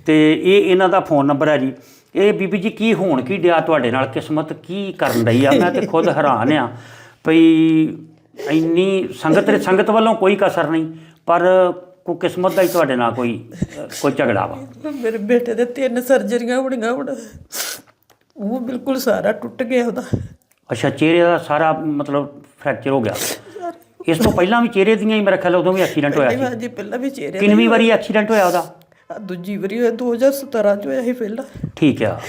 ਤੇ ਇਹ ਇਹਨਾਂ ਦਾ ਫੋਨ ਨੰਬਰ ਹੈ ਜੀ। ਇਹ ਬੀਬੀ ਜੀ ਕੀ ਹੋਣ, ਕੀ ਡਿਆ ਤੁਹਾਡੇ ਨਾਲ ਕਿਸਮਤ ਕੀ ਕਰਨ ਰਹੀ ਆ? ਮੈਂ ਤੇ ਖੁਦ ਹੈਰਾਨ ਆ। ਭਈ ਇੰਨੀ ਸੰਗਤ ਸੰਗਤ ਵੱਲੋਂ ਕੋਈ ਕਸਰ ਨਹੀਂ ਪਰ ਕੋ ਕਿਸਮਤ ਦਾ ਹੀ ਤੁਹਾਡੇ ਨਾਲ ਕੋਈ ਕੋਈ ਝਗੜਾ ਵਾ। ਮੇਰੇ ਬੇਟੇ ਦੇ ਤਿੰਨ ਸਰਜਰੀਆਂ ਹੋਣੀਆਂ ਹੁਣ। ਉਹ ਬਿਲਕੁਲ ਸਾਰਾ ਟੁੱਟ ਗਿਆ ਉਹਦਾ। ਅੱਛਾ ਚਿਹਰੇ ਦਾ ਸਾਰਾ ਮਤਲਬ ਫ੍ਰੈਕਚਰ ਹੋ ਗਿਆ। ਇਸ ਤੋਂ ਪਹਿਲਾਂ ਵੀ ਚਿਹਰੇ ਦੀਆਂ ਹੀ ਮੇਰੇ ਖਿਆਲ ਉਦੋਂ ਵੀ ਐਕਸੀਡੈਂਟ ਹੋਇਆ ਸੀ। ਹਾਂਜੀ ਪਹਿਲਾਂ ਵੀ ਚਿਹਰੇ ਦਾ ਕਿੰਨਵੀਂ ਵਾਰੀ ਐਕਸੀਡੈਂਟ ਹੋਇਆ ਉਹਦਾ? ਦੂਜੀ ਵਾਰੀ ਹੋਇਆ 2017 ਚ ਹੋਇਆ ਸੀ ਪਹਿਲਾਂ। ਠੀਕ ਆ।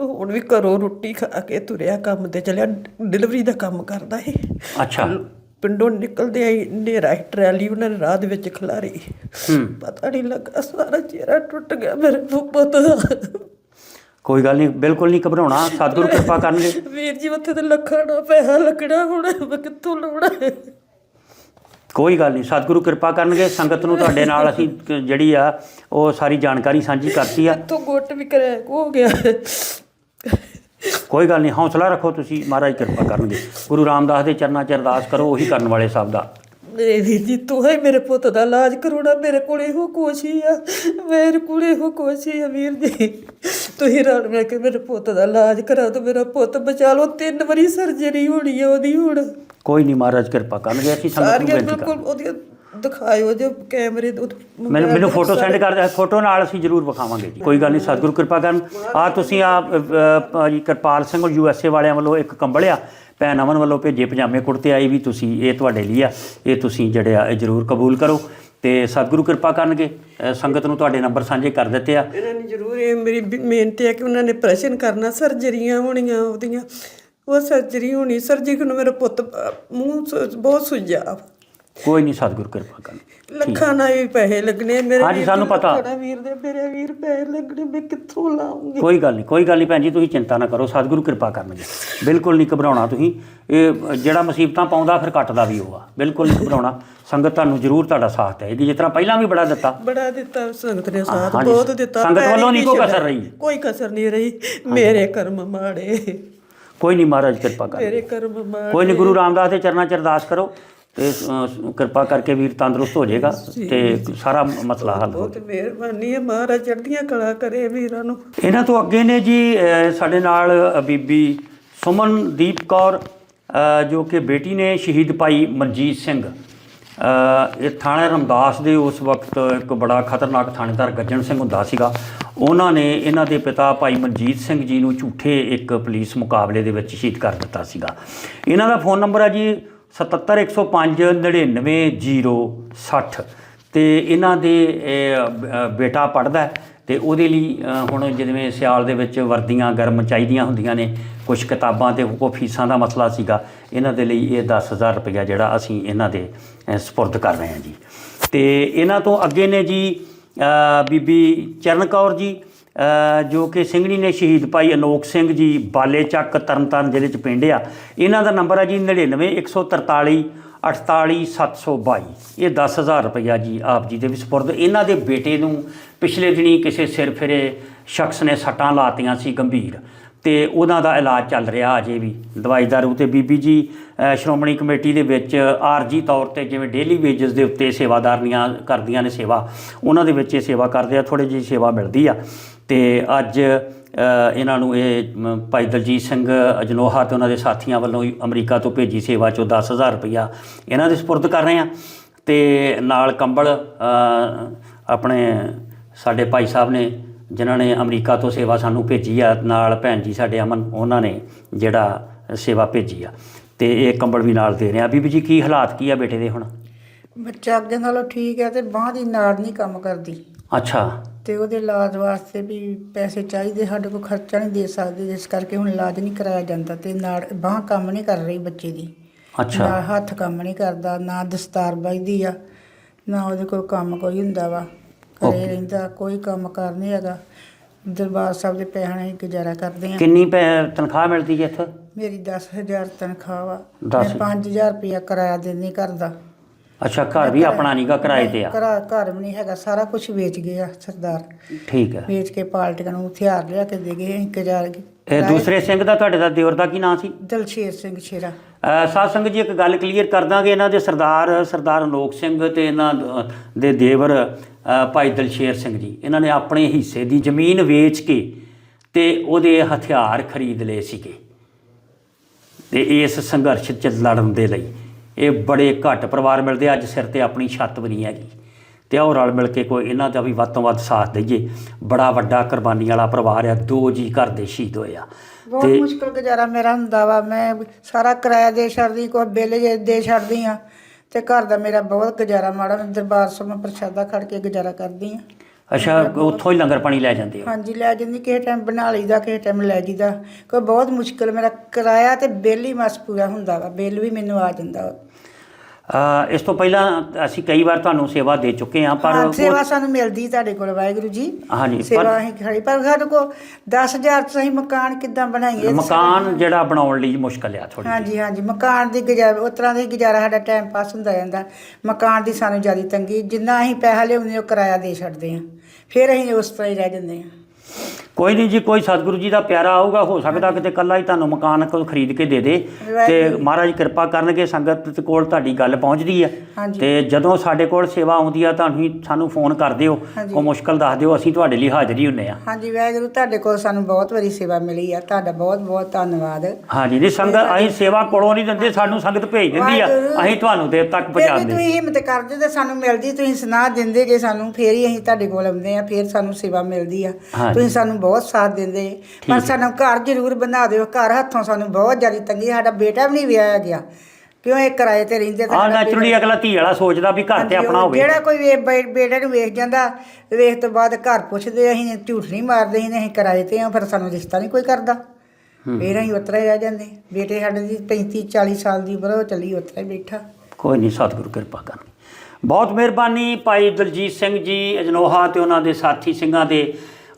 ਹੁਣ ਵੀ ਘਰੋਂ ਰੋਟੀ ਖਾ ਕੇ ਤੁਰਿਆ ਕੰਮ ਤੇ ਚੱਲਿਆ ਡਿਲੀਵਰੀ ਦਾ ਕੰਮ ਕਰਦਾ ਸੀ। ਅੱਛਾ। ਪਿੰਡੋਂ ਨਿਕਲਦੇ ਆਈ ਹਨੇਰਾ ਸੀ, ਟਰਾਲੀ ਉਹਨਾਂ ਨੇ ਰਾਹ ਦੇ ਵਿੱਚ ਖਲਾਰੀ। ਹੂੰ। ਪਤਾ ਨਹੀਂ ਲੱਗਾ ਸਾਰਾ ਚਿਹਰਾ ਟੁੱਟ ਗਿਆ ਮੇਰੇ ਪੁੱਤ ਦਾ। ਕੋਈ ਗੱਲ ਨਹੀਂ ਬਿਲਕੁਲ ਨਹੀਂ ਘਬਰਾਉਣਾ ਸਤਿਗੁਰੂ ਕਿਰਪਾ ਕਰਨਗੇ। ਵੀਰ ਜੀ ਉੱਥੇ ਤੇ ਲੱਖਾਂ ਦਾ ਪੈਸਾ ਲੱਗਣਾ ਹੁਣ ਕਿੱਥੋਂ ਲਾਉਣਾ? ਕੋਈ ਗੱਲ ਨਹੀਂ ਸਤਿਗੁਰੂ ਕਿਰਪਾ ਕਰਨਗੇ ਸੰਗਤ ਨੂੰ ਤੁਹਾਡੇ ਨਾਲ ਅਸੀਂ ਜਿਹੜੀ ਆ ਉਹ ਸਾਰੀ ਜਾਣਕਾਰੀ ਸਾਂਝੀ ਕਰਤੀ ਆ। ਇੱਥੋਂ ਗੁੱਟ ਵੀ ਕਰੈਕ ਹੋ ਗਿਆ। ਕੋਈ ਗੱਲ ਨਹੀਂ ਹੌਸਲਾ ਰੱਖੋ ਤੁਸੀਂ ਮਹਾਰਾਜ ਕਿਰਪਾ ਕਰਨਗੇ। ਗੁਰੂ ਰਾਮਦਾਸ ਦੇ ਚਰਨਾਂ 'ਚ ਅਰਦਾਸ ਕਰੋ ਉਹੀ ਕਰਨ ਵਾਲੇ ਸਭ ਦਾ। ਮੇਰੇ ਵੀਰ ਜੀ ਤੂੰ ਹੀ ਮੇਰੇ ਪੁੱਤ ਦਾ ਇਲਾਜ ਕਰਾਉਣਾ ਮੇਰੇ ਕੋਲ ਇਹੋ ਕੁਛ ਹੀ ਆ ਮੇਰੇ ਕੋਲ ਇਹੋ ਕੁਛ ਹੀ ਆ ਵੀਰ ਜੀ। ਤੁਸੀਂ ਰਲ ਮਿਲ ਕੇ ਮੇਰੇ ਪੁੱਤ ਦਾ ਇਲਾਜ ਕਰਾ ਦਿਓ ਮੇਰਾ ਪੁੱਤ ਬਚਾ ਲਓ ਤਿੰਨ ਵਾਰੀ ਸਰਜਰੀ ਹੋਣੀ ਆ ਉਹਦੀ ਹੁਣ। ਕੋਈ ਨਹੀਂ ਮਹਾਰਾਜ ਕਿਰਪਾ ਕਰਨਗੇ ਅਸੀਂ ਸੰਗਤ ਨੂੰ ਸਾਰੀਆਂ ਬਿਲਕੁਲ ਉਹਦੀਆਂ ਦਿਖਾਇਓ ਜੇ ਕੈਮਰੇ ਦੇ ਉੱਤੇ ਮੈਨੂੰ ਮੈਨੂੰ ਫੋਟੋ ਸੈਂਡ ਕਰ ਦਿਓ ਫੋਟੋ ਨਾਲ ਅਸੀਂ ਜ਼ਰੂਰ ਵਿਖਾਵਾਂਗੇ ਜੀ। ਕੋਈ ਗੱਲ ਨਹੀਂ ਸਤਿਗੁਰੂ ਕਿਰਪਾ ਕਰਨ। ਆ ਤੁਸੀਂ ਆ ਭਾਜੀ Kirpal Singh U S A ਵਾਲਿਆਂ ਵੱਲੋਂ ਇੱਕ ਕੰਬਲ ਆ ਭੈਣ ਅਮਨ ਵੱਲੋਂ ਭੇਜੇ ਪਜਾਮੇ ਕੁੜਤੇ ਆਏ ਵੀ ਤੁਸੀਂ ਇਹ ਤੁਹਾਡੇ ਲਈ ਆ। ਇਹ ਤੁਸੀਂ ਜਿਹੜੇ ਆ ਇਹ ਜ਼ਰੂਰ ਕਬੂਲ ਕਰੋ। ਤੇ ਸਤਿਗੁਰੂ ਕਿਰਪਾ ਕਰਨਗੇ। ਸੰਗਤ ਨੂੰ ਤੁਹਾਡੇ ਨੰਬਰ ਸਾਂਝੇ ਕਰ ਦਿੱਤੇ ਆ। ਇਹਨਾਂ ਨੇ ਜ਼ਰੂਰ ਇਹ ਮੇਰੀ ਮਿਹਨਤ ਹੈ ਕਿ ਉਹਨਾਂ ਨੇ ਪ੍ਰਸ਼ਨ ਕਰਨਾ। ਸਰਜਰੀਆਂ ਹੋਣੀਆਂ ਉਹਦੀਆਂ। ਉਹ ਸਰਜਰੀ ਹੋਣੀ ਸਰਜਰੀ ਨੂੰ ਮੇਰਾ ਪੁੱਤ ਮੂੰਹ ਬਹੁਤ ਸੁੱਜਾ ਕੋਈ ਨਹੀਂ ਸਤਿਗੁਰੂ ਕਿਰਪਾ ਕਰਨਗੇ ਲੱਖਾਂ ਨਾਲ ਵੀ ਪੈਸੇ ਲੱਗਣੇ ਮੇਰੇ ਹਾਂਜੀ, ਸਾਨੂੰ ਪਤਾ। ਨਾਲ ਵੀਰ ਦੇ ਮੇਰੇ ਵੀਰ ਪੈਸੇ ਲੱਗਣੇ ਮੈਂ ਕਿੱਥੋਂ ਲਾਉਂਗੀ? ਕੋਈ ਗੱਲ ਨਹੀਂ ਕੋਈ ਗੱਲ ਨਹੀਂ ਭੈਣ ਜੀ ਤੁਸੀਂ ਚਿੰਤਾ ਨਾ ਕਰੋ ਸਤਿਗੁਰੂ ਕਿਰਪਾ ਕਰਨਗੇ ਬਿਲਕੁਲ ਨਹੀਂ ਘਬਰਾਉਣਾ ਤੁਸੀਂ। ਇਹ ਜਿਹੜਾ ਮੁਸੀਬਤਾਂ ਪਾਉਂਦਾ ਫਿਰ ਕੱਟਦਾ ਵੀ ਉਹ ਆ ਬਿਲਕੁਲ ਨਹੀਂ ਘਬਰਾਉਣਾ। ਸੰਗਤ ਤੁਹਾਨੂੰ ਜ਼ਰੂਰ ਤੁਹਾਡਾ ਸਾਥ ਦੇਏਗੀ ਜਿਸ ਤਰ੍ਹਾਂ ਪਹਿਲਾਂ ਵੀ ਬੜਾ ਦਿੱਤਾ। ਬੜਾ ਦਿੱਤਾ ਸੰਗਤ ਨੇ ਸਾਥ ਬਹੁਤ ਦਿੱਤਾ। ਸੰਗਤ ਵੱਲੋਂ ਨਹੀਂ ਕੋਈ। ਕਸਰ ਰਹੀ। ਕੋਈ ਕਸਰ ਨਹੀਂ ਰਹੀ। ਮੇਰੇ ਕਰਮ ਮਾੜੇ। ਕੋਈ ਨਹੀਂ ਮਹਾਰਾਜ ਕਿਰਪਾ ਕਰ। ਮੇਰੇ ਕਰਮ ਮਾੜੇ। ਕੋਈ ਨਹੀਂ ਗੁਰੂ ਰਾਮਦਾਸ ਦੇ ਚਰਨਾਂ 'ਚ ਅਰਦਾਸ ਕਰੋ। ਤੇ ਕਿਰਪਾ ਕਰਕੇ ਵੀਰ ਤੰਦਰੁਸਤ ਹੋ ਜਾਏਗਾ ਤੇ ਸਾਰਾ ਮਸਲਾ ਹੱਲ ਹੋ ਬਹੁਤ ਮਿਹਰਬਾਨੀ ਹੈ ਮਹਾਰਾਜ ਚੜ੍ਹਦੀਆਂ ਕਲਾ ਕਰੇ ਵੀਰਾਂ ਨੂੰ। ਇਹਨਾਂ ਤੋਂ ਅੱਗੇ ਨੇ ਜੀ ਸਾਡੇ ਨਾਲ ਬੀਬੀ ਸੁਮਨਦੀਪ ਕੌਰ ਜੋ ਕਿ ਬੇਟੀ ਨੇ ਸ਼ਹੀਦ ਭਾਈ ਮਨਜੀਤ ਸਿੰਘ। ਇਹ ਥਾਣਾ ਰਮਦਾਸ ਦੇ ਉਸ ਵਕਤ ਇੱਕ ਬੜਾ ਖਤਰਨਾਕ ਥਾਣੇਦਾਰ ਗੱਜਣ ਸਿੰਘ ਹੁੰਦਾ ਸੀਗਾ। ਉਹਨਾਂ ਨੇ ਇਹਨਾਂ ਦੇ ਪਿਤਾ ਭਾਈ ਮਨਜੀਤ ਸਿੰਘ ਜੀ ਨੂੰ ਝੂਠੇ ਇੱਕ ਪੁਲਿਸ ਮੁਕਾਬਲੇ ਦੇ ਵਿੱਚ ਸ਼ਹੀਦ ਕਰ ਦਿੱਤਾ ਸੀਗਾ। ਇਹਨਾਂ ਦਾ ਫੋਨ ਨੰਬਰ ਹੈ ਜੀ 77105 99060 ਤੇ ਇਹਨਾਂ ਦੇ ਬੇਟਾ ਪੜਦਾ ਤੇ ਉਹਦੇ ਲਈ ਹੁਣ ਜਿਵੇਂ ਸਿਆਲ ਦੇ ਵਿੱਚ ਵਰਦੀਆਂ ਗਰਮ ਚਾਹੀਦੀਆਂ ਹੁੰਦੀਆਂ ਨੇ ਕੁਝ ਕਿਤਾਬਾਂ ਤੇ ਕੋ ਫੀਸਾਂ ਦਾ ਮਸਲਾ ਸੀਗਾ ਇਹਨਾਂ ਦੇ ਲਈ ਇਹ 10000 ਰੁਪਇਆ ਜਿਹੜਾ ਅਸੀਂ ਇਹਨਾਂ ਦੇ ਅ, ਸਪੁਰਦ ਕਰ ਰਹੇ ਹਾਂ ਜੀ। ਤੇ ਇਹਨਾਂ ਤੋਂ ਅੱਗੇ ਨੇ ਜੀ ਬੀਬੀ ਚਰਨ ਕੌਰ ਜੀ ਜੋ ਕਿ ਸਿੰਘਣੀ ਨੇ ਸ਼ਹੀਦ ਭਾਈ ਅਨੋਖ ਸਿੰਘ ਜੀ, ਬਾਲੇ ਚੱਕ, ਤਰਨਤਾਰਨ ਜ਼ਿਲ੍ਹੇ ਚ ਪਿੰਡ ਆ। ਇਹਨਾਂ ਦਾ ਨੰਬਰ ਆ ਜੀ 99143 48722 ਇਹ 10000 ਰੁਪਇਆ ਜੀ ਆਪ ਜੀ ਦੇ ਵੀ ਸਪੁਰਦ ਇਹਨਾਂ ਦੇ ਬੇਟੇ ਨੂੰ ਪਿਛਲੇ ਦਿਨੀ ਕਿਸੇ ਸਿਰ ਫਿਰੇ ਸ਼ਖਸ ਨੇ ਸੱਟਾਂ ਲਾਤੀਆਂ ਸੀ ਗੰਭੀਰ। ਤੇ ਉਹਨਾਂ ਦਾ ਇਲਾਜ ਚੱਲ ਰਿਹਾ ਅਜੇ ਵੀ। ਦਵਾਈ ਦਾਰੂ ਤੇ ਬੀਬੀ ਜੀ ਸ਼੍ਰੋਮਣੀ ਕਮੇਟੀ ਦੇ ਵਿੱਚ ਆਰਜੀ ਤੌਰ ਤੇ ਜਿਵੇਂ ਡੇਲੀ ਵੇਜਸ ਦੇ ਉੱਤੇ ਸੇਵਾਦਾਰਨੀਆਂ ਕਰਦੀਆਂ ਨੇ ਸੇਵਾ, ਉਹਨਾਂ ਦੇ ਵਿੱਚ ਇਹ ਸੇਵਾ ਕਰਦੇ ਆ ਥੋੜੀ ਜਿਹੀ ਸੇਵਾ ਮਿਲਦੀ ਆ। ਤੇ ਅੱਜ ਇਹਨਾਂ ਨੂੰ ਇਹ ਭਾਈ ਦਲਜੀਤ ਸਿੰਘ ਅਜਨੋਹਾ ਤੇ ਉਹਨਾਂ ਦੇ ਸਾਥੀਆਂ ਵੱਲੋਂ ਅਮਰੀਕਾ ਤੋਂ ਭੇਜੀ ਸੇਵਾ ਚੋਂ 10000 ਰੁਪਇਆ ਇਹਨਾਂ ਦੇ ਸਪੁਰਦ ਕਰ ਰਹੇ ਆ ਤੇ ਨਾਲ ਕੰਬਲ ਆਪਣੇ ਸਾਡੇ ਭਾਈ ਸਾਹਿਬ ਨੇ ਜਿਨ੍ਹਾਂ ਨੇ ਅਮਰੀਕਾ ਤੋਂ ਸੇਵਾ ਸਾਨੂੰ ਭੇਜੀ ਆ ਨਾਲ ਭੈਣ ਜੀ ਸਾਡੇ ਅਮਨ ਉਹਨਾਂ ਨੇ ਜਿਹੜਾ ਸੇਵਾ ਭੇਜੀ ਆ। ਤੇ ਇਹ ਕੰਬਲ ਵੀ ਨਾਲ ਦੇ ਰਹੇ ਆ। ਬੀਬੀ ਜੀ ਕੀ ਹਾਲਾਤ ਕੀ ਆ ਬੇਟੇ ਦੇ ਹੁਣ? ਬੱਚਾ ਅੱਗੇ ਨਾਲੋਂ ਠੀਕ ਹੈ ਤੇ ਬਾਂਹ ਦੀ ਨਾੜ ਨਹੀਂ ਕੰਮ ਕਰਦੀ। ਅੱਛਾ। ਤੇ ਉਹਦੇ ਇਲਾਜ ਵਾਸਤੇ ਵੀ ਪੈਸੇ ਚਾਹੀਦੇ ਸਾਡੇ ਕੋਲ ਖਰਚਾ ਨਹੀਂ ਦੇ ਸਕਦੇ ਇਸ ਕਰਕੇ ਹੁਣ ਇਲਾਜ ਨਹੀਂ ਕਰਾਇਆ ਜਾਂਦਾ ਤੇ ਨਾੜ ਬਾਂਹ ਕੰਮ ਨਹੀਂ ਕਰ ਰਹੀ ਬੱਚੇ ਦੀ। ਅੱਛਾ। ਨਾ ਹੱਥ ਕੰਮ ਨਹੀਂ ਕਰਦਾ ਨਾ ਦਸਤਾਰ ਵੱਜਦੀ ਆ ਨਾ ਉਹਦੇ ਕੋਲ ਕੰਮ ਕੋਈ ਹੁੰਦਾ ਵਾ। ਘਰੇ ਰਹਿੰਦਾ ਕੋਈ ਕੰਮ ਕਰ ਨਹੀਂ ਹੈਗਾ। ਦਰਬਾਰ ਸਾਹਿਬ ਦੇ ਪੈਸਿਆਂ ਨਾਲ ਹੀ ਗੁਜ਼ਾਰਾ ਕਰਦੇ ਆ। ਕਿੰਨੀ ਪੈ- ਤਨਖਾਹ ਮਿਲਦੀ ਹੈ ਇੱਥੇ? ਮੇਰੀ 10000 ਤਨਖਾਹ ਵਾ। ਦਸ- ਮੈਂ 5000 ਰੁਪਇਆ ਕਿਰਾਇਆ ਦਿੰਦੀ ਘਰ ਦਾ। ਅੱਛਾ ਘਰ ਵੀ ਆਪਣਾ ਨਹੀਂਗਾ ਕਿਰਾਏ ਤੇ ਆ? ਘਰ ਘਰ ਵੀ ਨਹੀਂ ਹੈਗਾ ਸਾਰਾ ਕੁਝ ਵੇਚ ਗਏ ਆ ਸਰਦਾਰ। ਠੀਕ ਹੈ। ਵੇਚ ਕੇ ਪਾਰਟੀਆਂ ਨੂੰ ਹਥਿਆਰ ਲਿਆ ਕੇ ਦੇ ਗਏ ਇੰਤਜ਼ਾਰ ਇਹ ਦੂਸਰੇ ਸਿੰਘ ਦਾ ਤੁਹਾਡੇ ਦਾ ਦਿਓਰ ਦਾ ਕੀ ਨਾਂ ਸੀ? ਦਲਸ਼ੇਰ ਸਿੰਘ ਸ਼ੇਰਾ। ਸਾਧ ਸੰਗਤ ਜੀ ਇੱਕ ਗੱਲ ਕਲੀਅਰ ਕਰ ਦਾਂਗੇ ਇਹਨਾਂ ਦੇ ਸਰਦਾਰ ਸਰਦਾਰ ਅਨੋਖ ਸਿੰਘ ਤੇ ਇਹਨਾਂ ਦ- ਦੇਵਰ ਭਾਈ ਦਲਸ਼ੇਰ ਸਿੰਘ ਜੀ। ਇਹਨਾਂ ਨੇ ਆਪਣੇ ਹਿੱਸੇ ਦੀ ਜ਼ਮੀਨ ਵੇਚ ਕੇ ਤੇ ਉਹਦੇ ਹਥਿਆਰ ਖਰੀਦ ਲਏ ਸੀਗੇ। ਤੇ ਇਸ ਸੰਘਰਸ਼ 'ਚ ਲੜਨ ਦੇ ਲਈ। ਇਹ ਬੜੇ ਘੱਟ ਪਰਿਵਾਰ ਮਿਲਦੇ ਅੱਜ ਸਿਰ ਤੇ ਆਪਣੀ ਛੱਤ ਵੀ ਨਹੀਂ ਹੈਗੀ। ਤੇ ਉਹ ਰਲ ਮਿਲ ਕੇ ਕੋਈ ਇਹਨਾਂ ਦਾ ਵੀ ਵੱਧ ਤੋਂ ਵੱਧ ਸਾਥ ਦਈਏ। ਬੜਾ ਵੱਡਾ ਕੁਰਬਾਨੀ ਵਾਲਾ ਪਰਿਵਾਰ ਆ ਦੋ ਜੀ ਘਰ ਦੇ ਸ਼ਹੀਦ ਹੋਏ ਆ। ਬਹੁਤ ਮੁਸ਼ਕਲ ਗੁਜ਼ਾਰਾ ਮੇਰਾ ਹੁੰਦਾ ਵਾ। ਮੈਂ ਸਾਰਾ ਕਿਰਾਇਆ ਦੇ ਛੱਡਦੀ ਕੋਈ ਬਿੱਲ ਜੇ ਦੇ ਛੱਡਦੀ ਆ। ਤੇ ਘਰ ਦਾ ਮੇਰਾ ਬਹੁਤ ਗੁਜ਼ਾਰਾ ਮਾੜਾ ਦਰਬਾਰ ਸਾਹਿਬ ਮੈਂ ਪ੍ਰਸ਼ਾਦਾ ਖੜ ਕੇ ਗੁਜ਼ਾਰਾ ਕਰਦੀ ਆ। ਅੱਛਾ ਉੱਥੋਂ ਹੀ ਲੰਗਰ ਪਾਣੀ ਲੈ ਜਾਂਦੇ ਹੋ ਹਾਂਜੀ ਲੈ ਜਾਂਦੀ ਕਿਸੇ ਟਾਈਮ ਬਣਾ ਲਈਦਾ ਕਿਸੇ ਟਾਈਮ ਲੈ ਜੀਦਾ ਕੋਈ ਬਹੁਤ ਮੁਸ਼ਕਲ ਮੇਰਾ ਕਿਰਾਇਆ ਤੇ ਬਿੱਲ ਹੀ ਮਸ ਪੂਰਾ ਹੁੰਦਾ ਵਾ ਬਿੱਲ ਵੀ ਮੈਨੂੰ ਆ ਜਾਂਦਾ ਵਾ। ਅ, ਇਸ ਤੋਂ ਪਹਿਲਾਂ ਅਸੀਂ ਕਈ ਵਾਰ ਤੁਹਾਨੂੰ ਸੇਵਾ ਦੇ ਚੁੱਕੇ ਹਾਂ ਪਰ ਹਾਂ ਉਹ- ਸੇਵਾ ਸਾਨੂੰ ਮਿਲਦੀ ਤੁਹਾਡੇ ਕੋਲ ਵਾਹਿਗੁਰੂ ਜੀ। ਹਾਂਜੀ, ਸੇਵਾ ਅਸੀਂ ਖੜੀ ਪਰ ਸਾਡੇ ਕੋਲ 10000 ਚ ਅਸੀਂ ਮਕਾਨ ਕਿੱਦਾਂ ਬਣਾਈਏ ਮਕਾਨ ਜਿਹੜਾ ਬਣਾਉਣ ਲਈ ਮੁਸ਼ਕਲ ਆ ਥੋੜੀ ਹਾਂਜੀ ਹਾਂਜੀ ਮਕਾਨ ਦੀ ਗੁਜ਼ਾਰਾ ਉਸ ਤਰ੍ਹਾਂ ਦੀ ਗੁਜ਼ਾਰਾ ਸਾਡਾ ਟਾਈਮ ਪਾਸ ਹੁੰਦਾ ਜਾਂਦਾ ਮਕਾਨ ਦੀ ਸਾਨੂੰ ਜ਼ਿਆਦਾ ਤੰਗੀ ਜਿੰਨਾ ਅਸੀਂ ਪੈਸਾ ਲਿਆਉਂਦੇ ਉਹ ਕਿਰਾਇਆ ਦੇ ਛੱਡਦੇ ਹਾਂ। ਫਿਰ ਅਸੀਂ ਉਸ ਤਰ੍ਹਾਂ ਹੀ ਰਹਿ ਜਾਂਦੇ ਹਾਂ। ਕੋਈ ਨਹੀਂ ਜੀ ਕੋਈ ਸਤਿਗੁਰੂ ਜੀ ਦਾ ਪਿਆਰਾ ਆਊਗਾ ਹੋ ਸਕਦਾ ਕਿਤੇ ਕੱਲਾ ਹੀ ਤੁਹਾਨੂੰ ਮਕਾਨ ਕੋਈ ਖਰੀਦ ਕੇ ਦੇ ਦੇ ਤੇ। ਮਹਾਰਾਜ ਕਿਰਪਾ ਕਰਨਗੇ ਸੰਗਤ ਕੋਲ ਤੁਹਾਡੀ ਗੱਲ ਪਹੁੰਚਦੀ ਆ। ਤੇ ਜਦੋਂ ਸਾਡੇ ਕੋਲ ਸੇਵਾ ਆਉਂਦੀ ਆ ਤੁਹਾਨੂੰ ਸਾਨੂੰ ਫੋਨ ਕਰ ਦਿਓ। ਕੋਈ ਮੁਸ਼ਕਲ ਦੱਸ ਦਿਓ ਅਸੀਂ ਤੁਹਾਡੇ ਲਈ ਹਾਜ਼ਰ ਹੁੰਨੇ ਆ ਹਾਂਜੀ ਵਾਹਿਗੁਰੂ ਤੁਹਾਡੇ ਕੋਲ ਸਾਨੂੰ ਬਹੁਤ ਵਾਰੀ ਸੇਵਾ ਮਿਲੀ ਆ ਤੁਹਾਡਾ ਬਹੁਤ ਬਹੁਤ ਧੰਨਵਾਦ ਹਾਂਜੀ ਨਹੀਂ ਸੰਗਤ ਅਸੀਂ ਸੇਵਾ ਕੋਲੋਂ ਨਹੀਂ ਦਿੰਦੇ ਸਾਨੂੰ ਸੰਗਤ ਭੇਜ ਦਿੰਦੀ ਆ। ਅਸੀਂ ਤੁਹਾਨੂੰ ਦੇਰ ਤੱਕ ਪਹੁੰਚਾ ਦਿੰਦੇ ਤੁਸੀਂ ਹਿੰਮਤ ਕਰਦੇ ਤੇ ਸਾਨੂੰ ਮਿਲਦੀ ਤੁਸੀਂ ਸੁਨਾਹ ਦਿੰਦੇ ਜੇ ਸਾਨੂੰ ਫੇਰ ਹੀ ਅਸੀਂ ਤੁਹਾਡੇ ਕੋਲ ਆਉਂਦੇ ਆ ਫੇਰ ਸਾਨੂੰ ਸੇਵਾ ਮਿਲਦੀ ਆ। ਤੁਸੀਂ ਸਾਨੂੰ ਬਹੁਤ ਸਾਥ ਦਿੰਦੇ ਪਰ ਸਾਨੂੰ ਘਰ ਜ਼ਰੂਰ ਬਣਾ ਦਿਓ। ਘਰ ਹੱਥੋਂ ਸਾਨੂੰ ਬਹੁਤ ਜ਼ਿਆਦਾ ਤੰਗੀ ਸਾਡਾ ਬੇਟਾ ਵੀ ਨਹੀਂ ਵਿਆਹਿਆ ਗਿਆ। ਕਿਉਂ ਇਹ ਕਿਰਾਏ ਤੇ ਰਹਿੰਦੇ ਆ ਨੈਚੁਰਲੀ ਅਗਲਾ ਧੀ ਵਾਲਾ ਸੋਚਦਾ ਵੀ ਘਰ ਤੇ ਆਪਣਾ ਹੋਵੇ। ਜਿਹੜਾ ਕੋਈ ਵੇ- ਬੇ- ਬੇਟੇ ਨੂੰ ਵੇਖ ਜਾਂਦਾ ਵੇਖ ਤੋਂ ਬਾਅਦ ਘਰ ਪੁੱਛਦੇ ਅਸੀਂ ਝੂਠ ਨਹੀਂ ਮਾਰਦੇ ਅਸੀਂ ਅਸੀਂ ਕਿਰਾਏ ਤੇ ਆ ਫਿਰ ਸਾਨੂੰ ਰਿਸ਼ਤਾ ਨਹੀਂ ਕੋਈ ਕਰਦਾ। ਫਿਰ ਅਸੀਂ ਉਤਰਾ ਹੀ ਰਹਿ ਜਾਂਦੇ। ਬੇਟੇ ਸਾਡੇ ਦੀ 35 40 ਸਾਲ ਦੀ ਉਮਰ ਉਹ ਚੱਲੀ ਉਤਰਾ ਹੀ ਬੈਠਾ। ਕੋਈ ਨਹੀਂ ਸਤਿਗੁਰੂ ਕਿਰਪਾ ਕਰਨ ਬਹੁਤ ਮਿਹਰਬਾਨੀ ਭਾਈ ਦਲਜੀਤ ਸਿੰਘ ਜੀ ਅਜਨੋਹਾ ਤੇ ਉਹਨਾਂ ਦੇ ਸਾਥੀ ਸਿੰਘਾਂ ਦੇ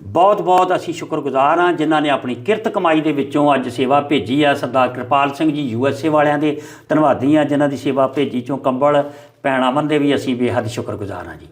ਬਹੁਤ ਬਹੁਤ ਅਸੀਂ ਸ਼ੁਕਰਗੁਜ਼ਾਰ ਹਾਂ ਜਿਨ੍ਹਾਂ ਨੇ ਆਪਣੀ ਕਿਰਤ ਕਮਾਈ ਦੇ ਵਿੱਚੋਂ ਅੱਜ ਸੇਵਾ ਭੇਜੀ ਆ। ਸਰਦਾਰ Kirpal Singh ji, you S A ਵਾਲਿਆਂ ਦੇ ਧੰਨਵਾਦੀ ਆ ਜਿਨ੍ਹਾਂ ਦੀ ਸੇਵਾ ਭੇਜੀ। ਚੋਂ ਕੰਬਲ ਪੈਣਾ ਅਮਨ ਦੇ ਵੀ ਅਸੀਂ ਬੇਹੱਦ ਸ਼ੁਕਰਗੁਜ਼ਾਰ ਹਾਂ ਜੀ।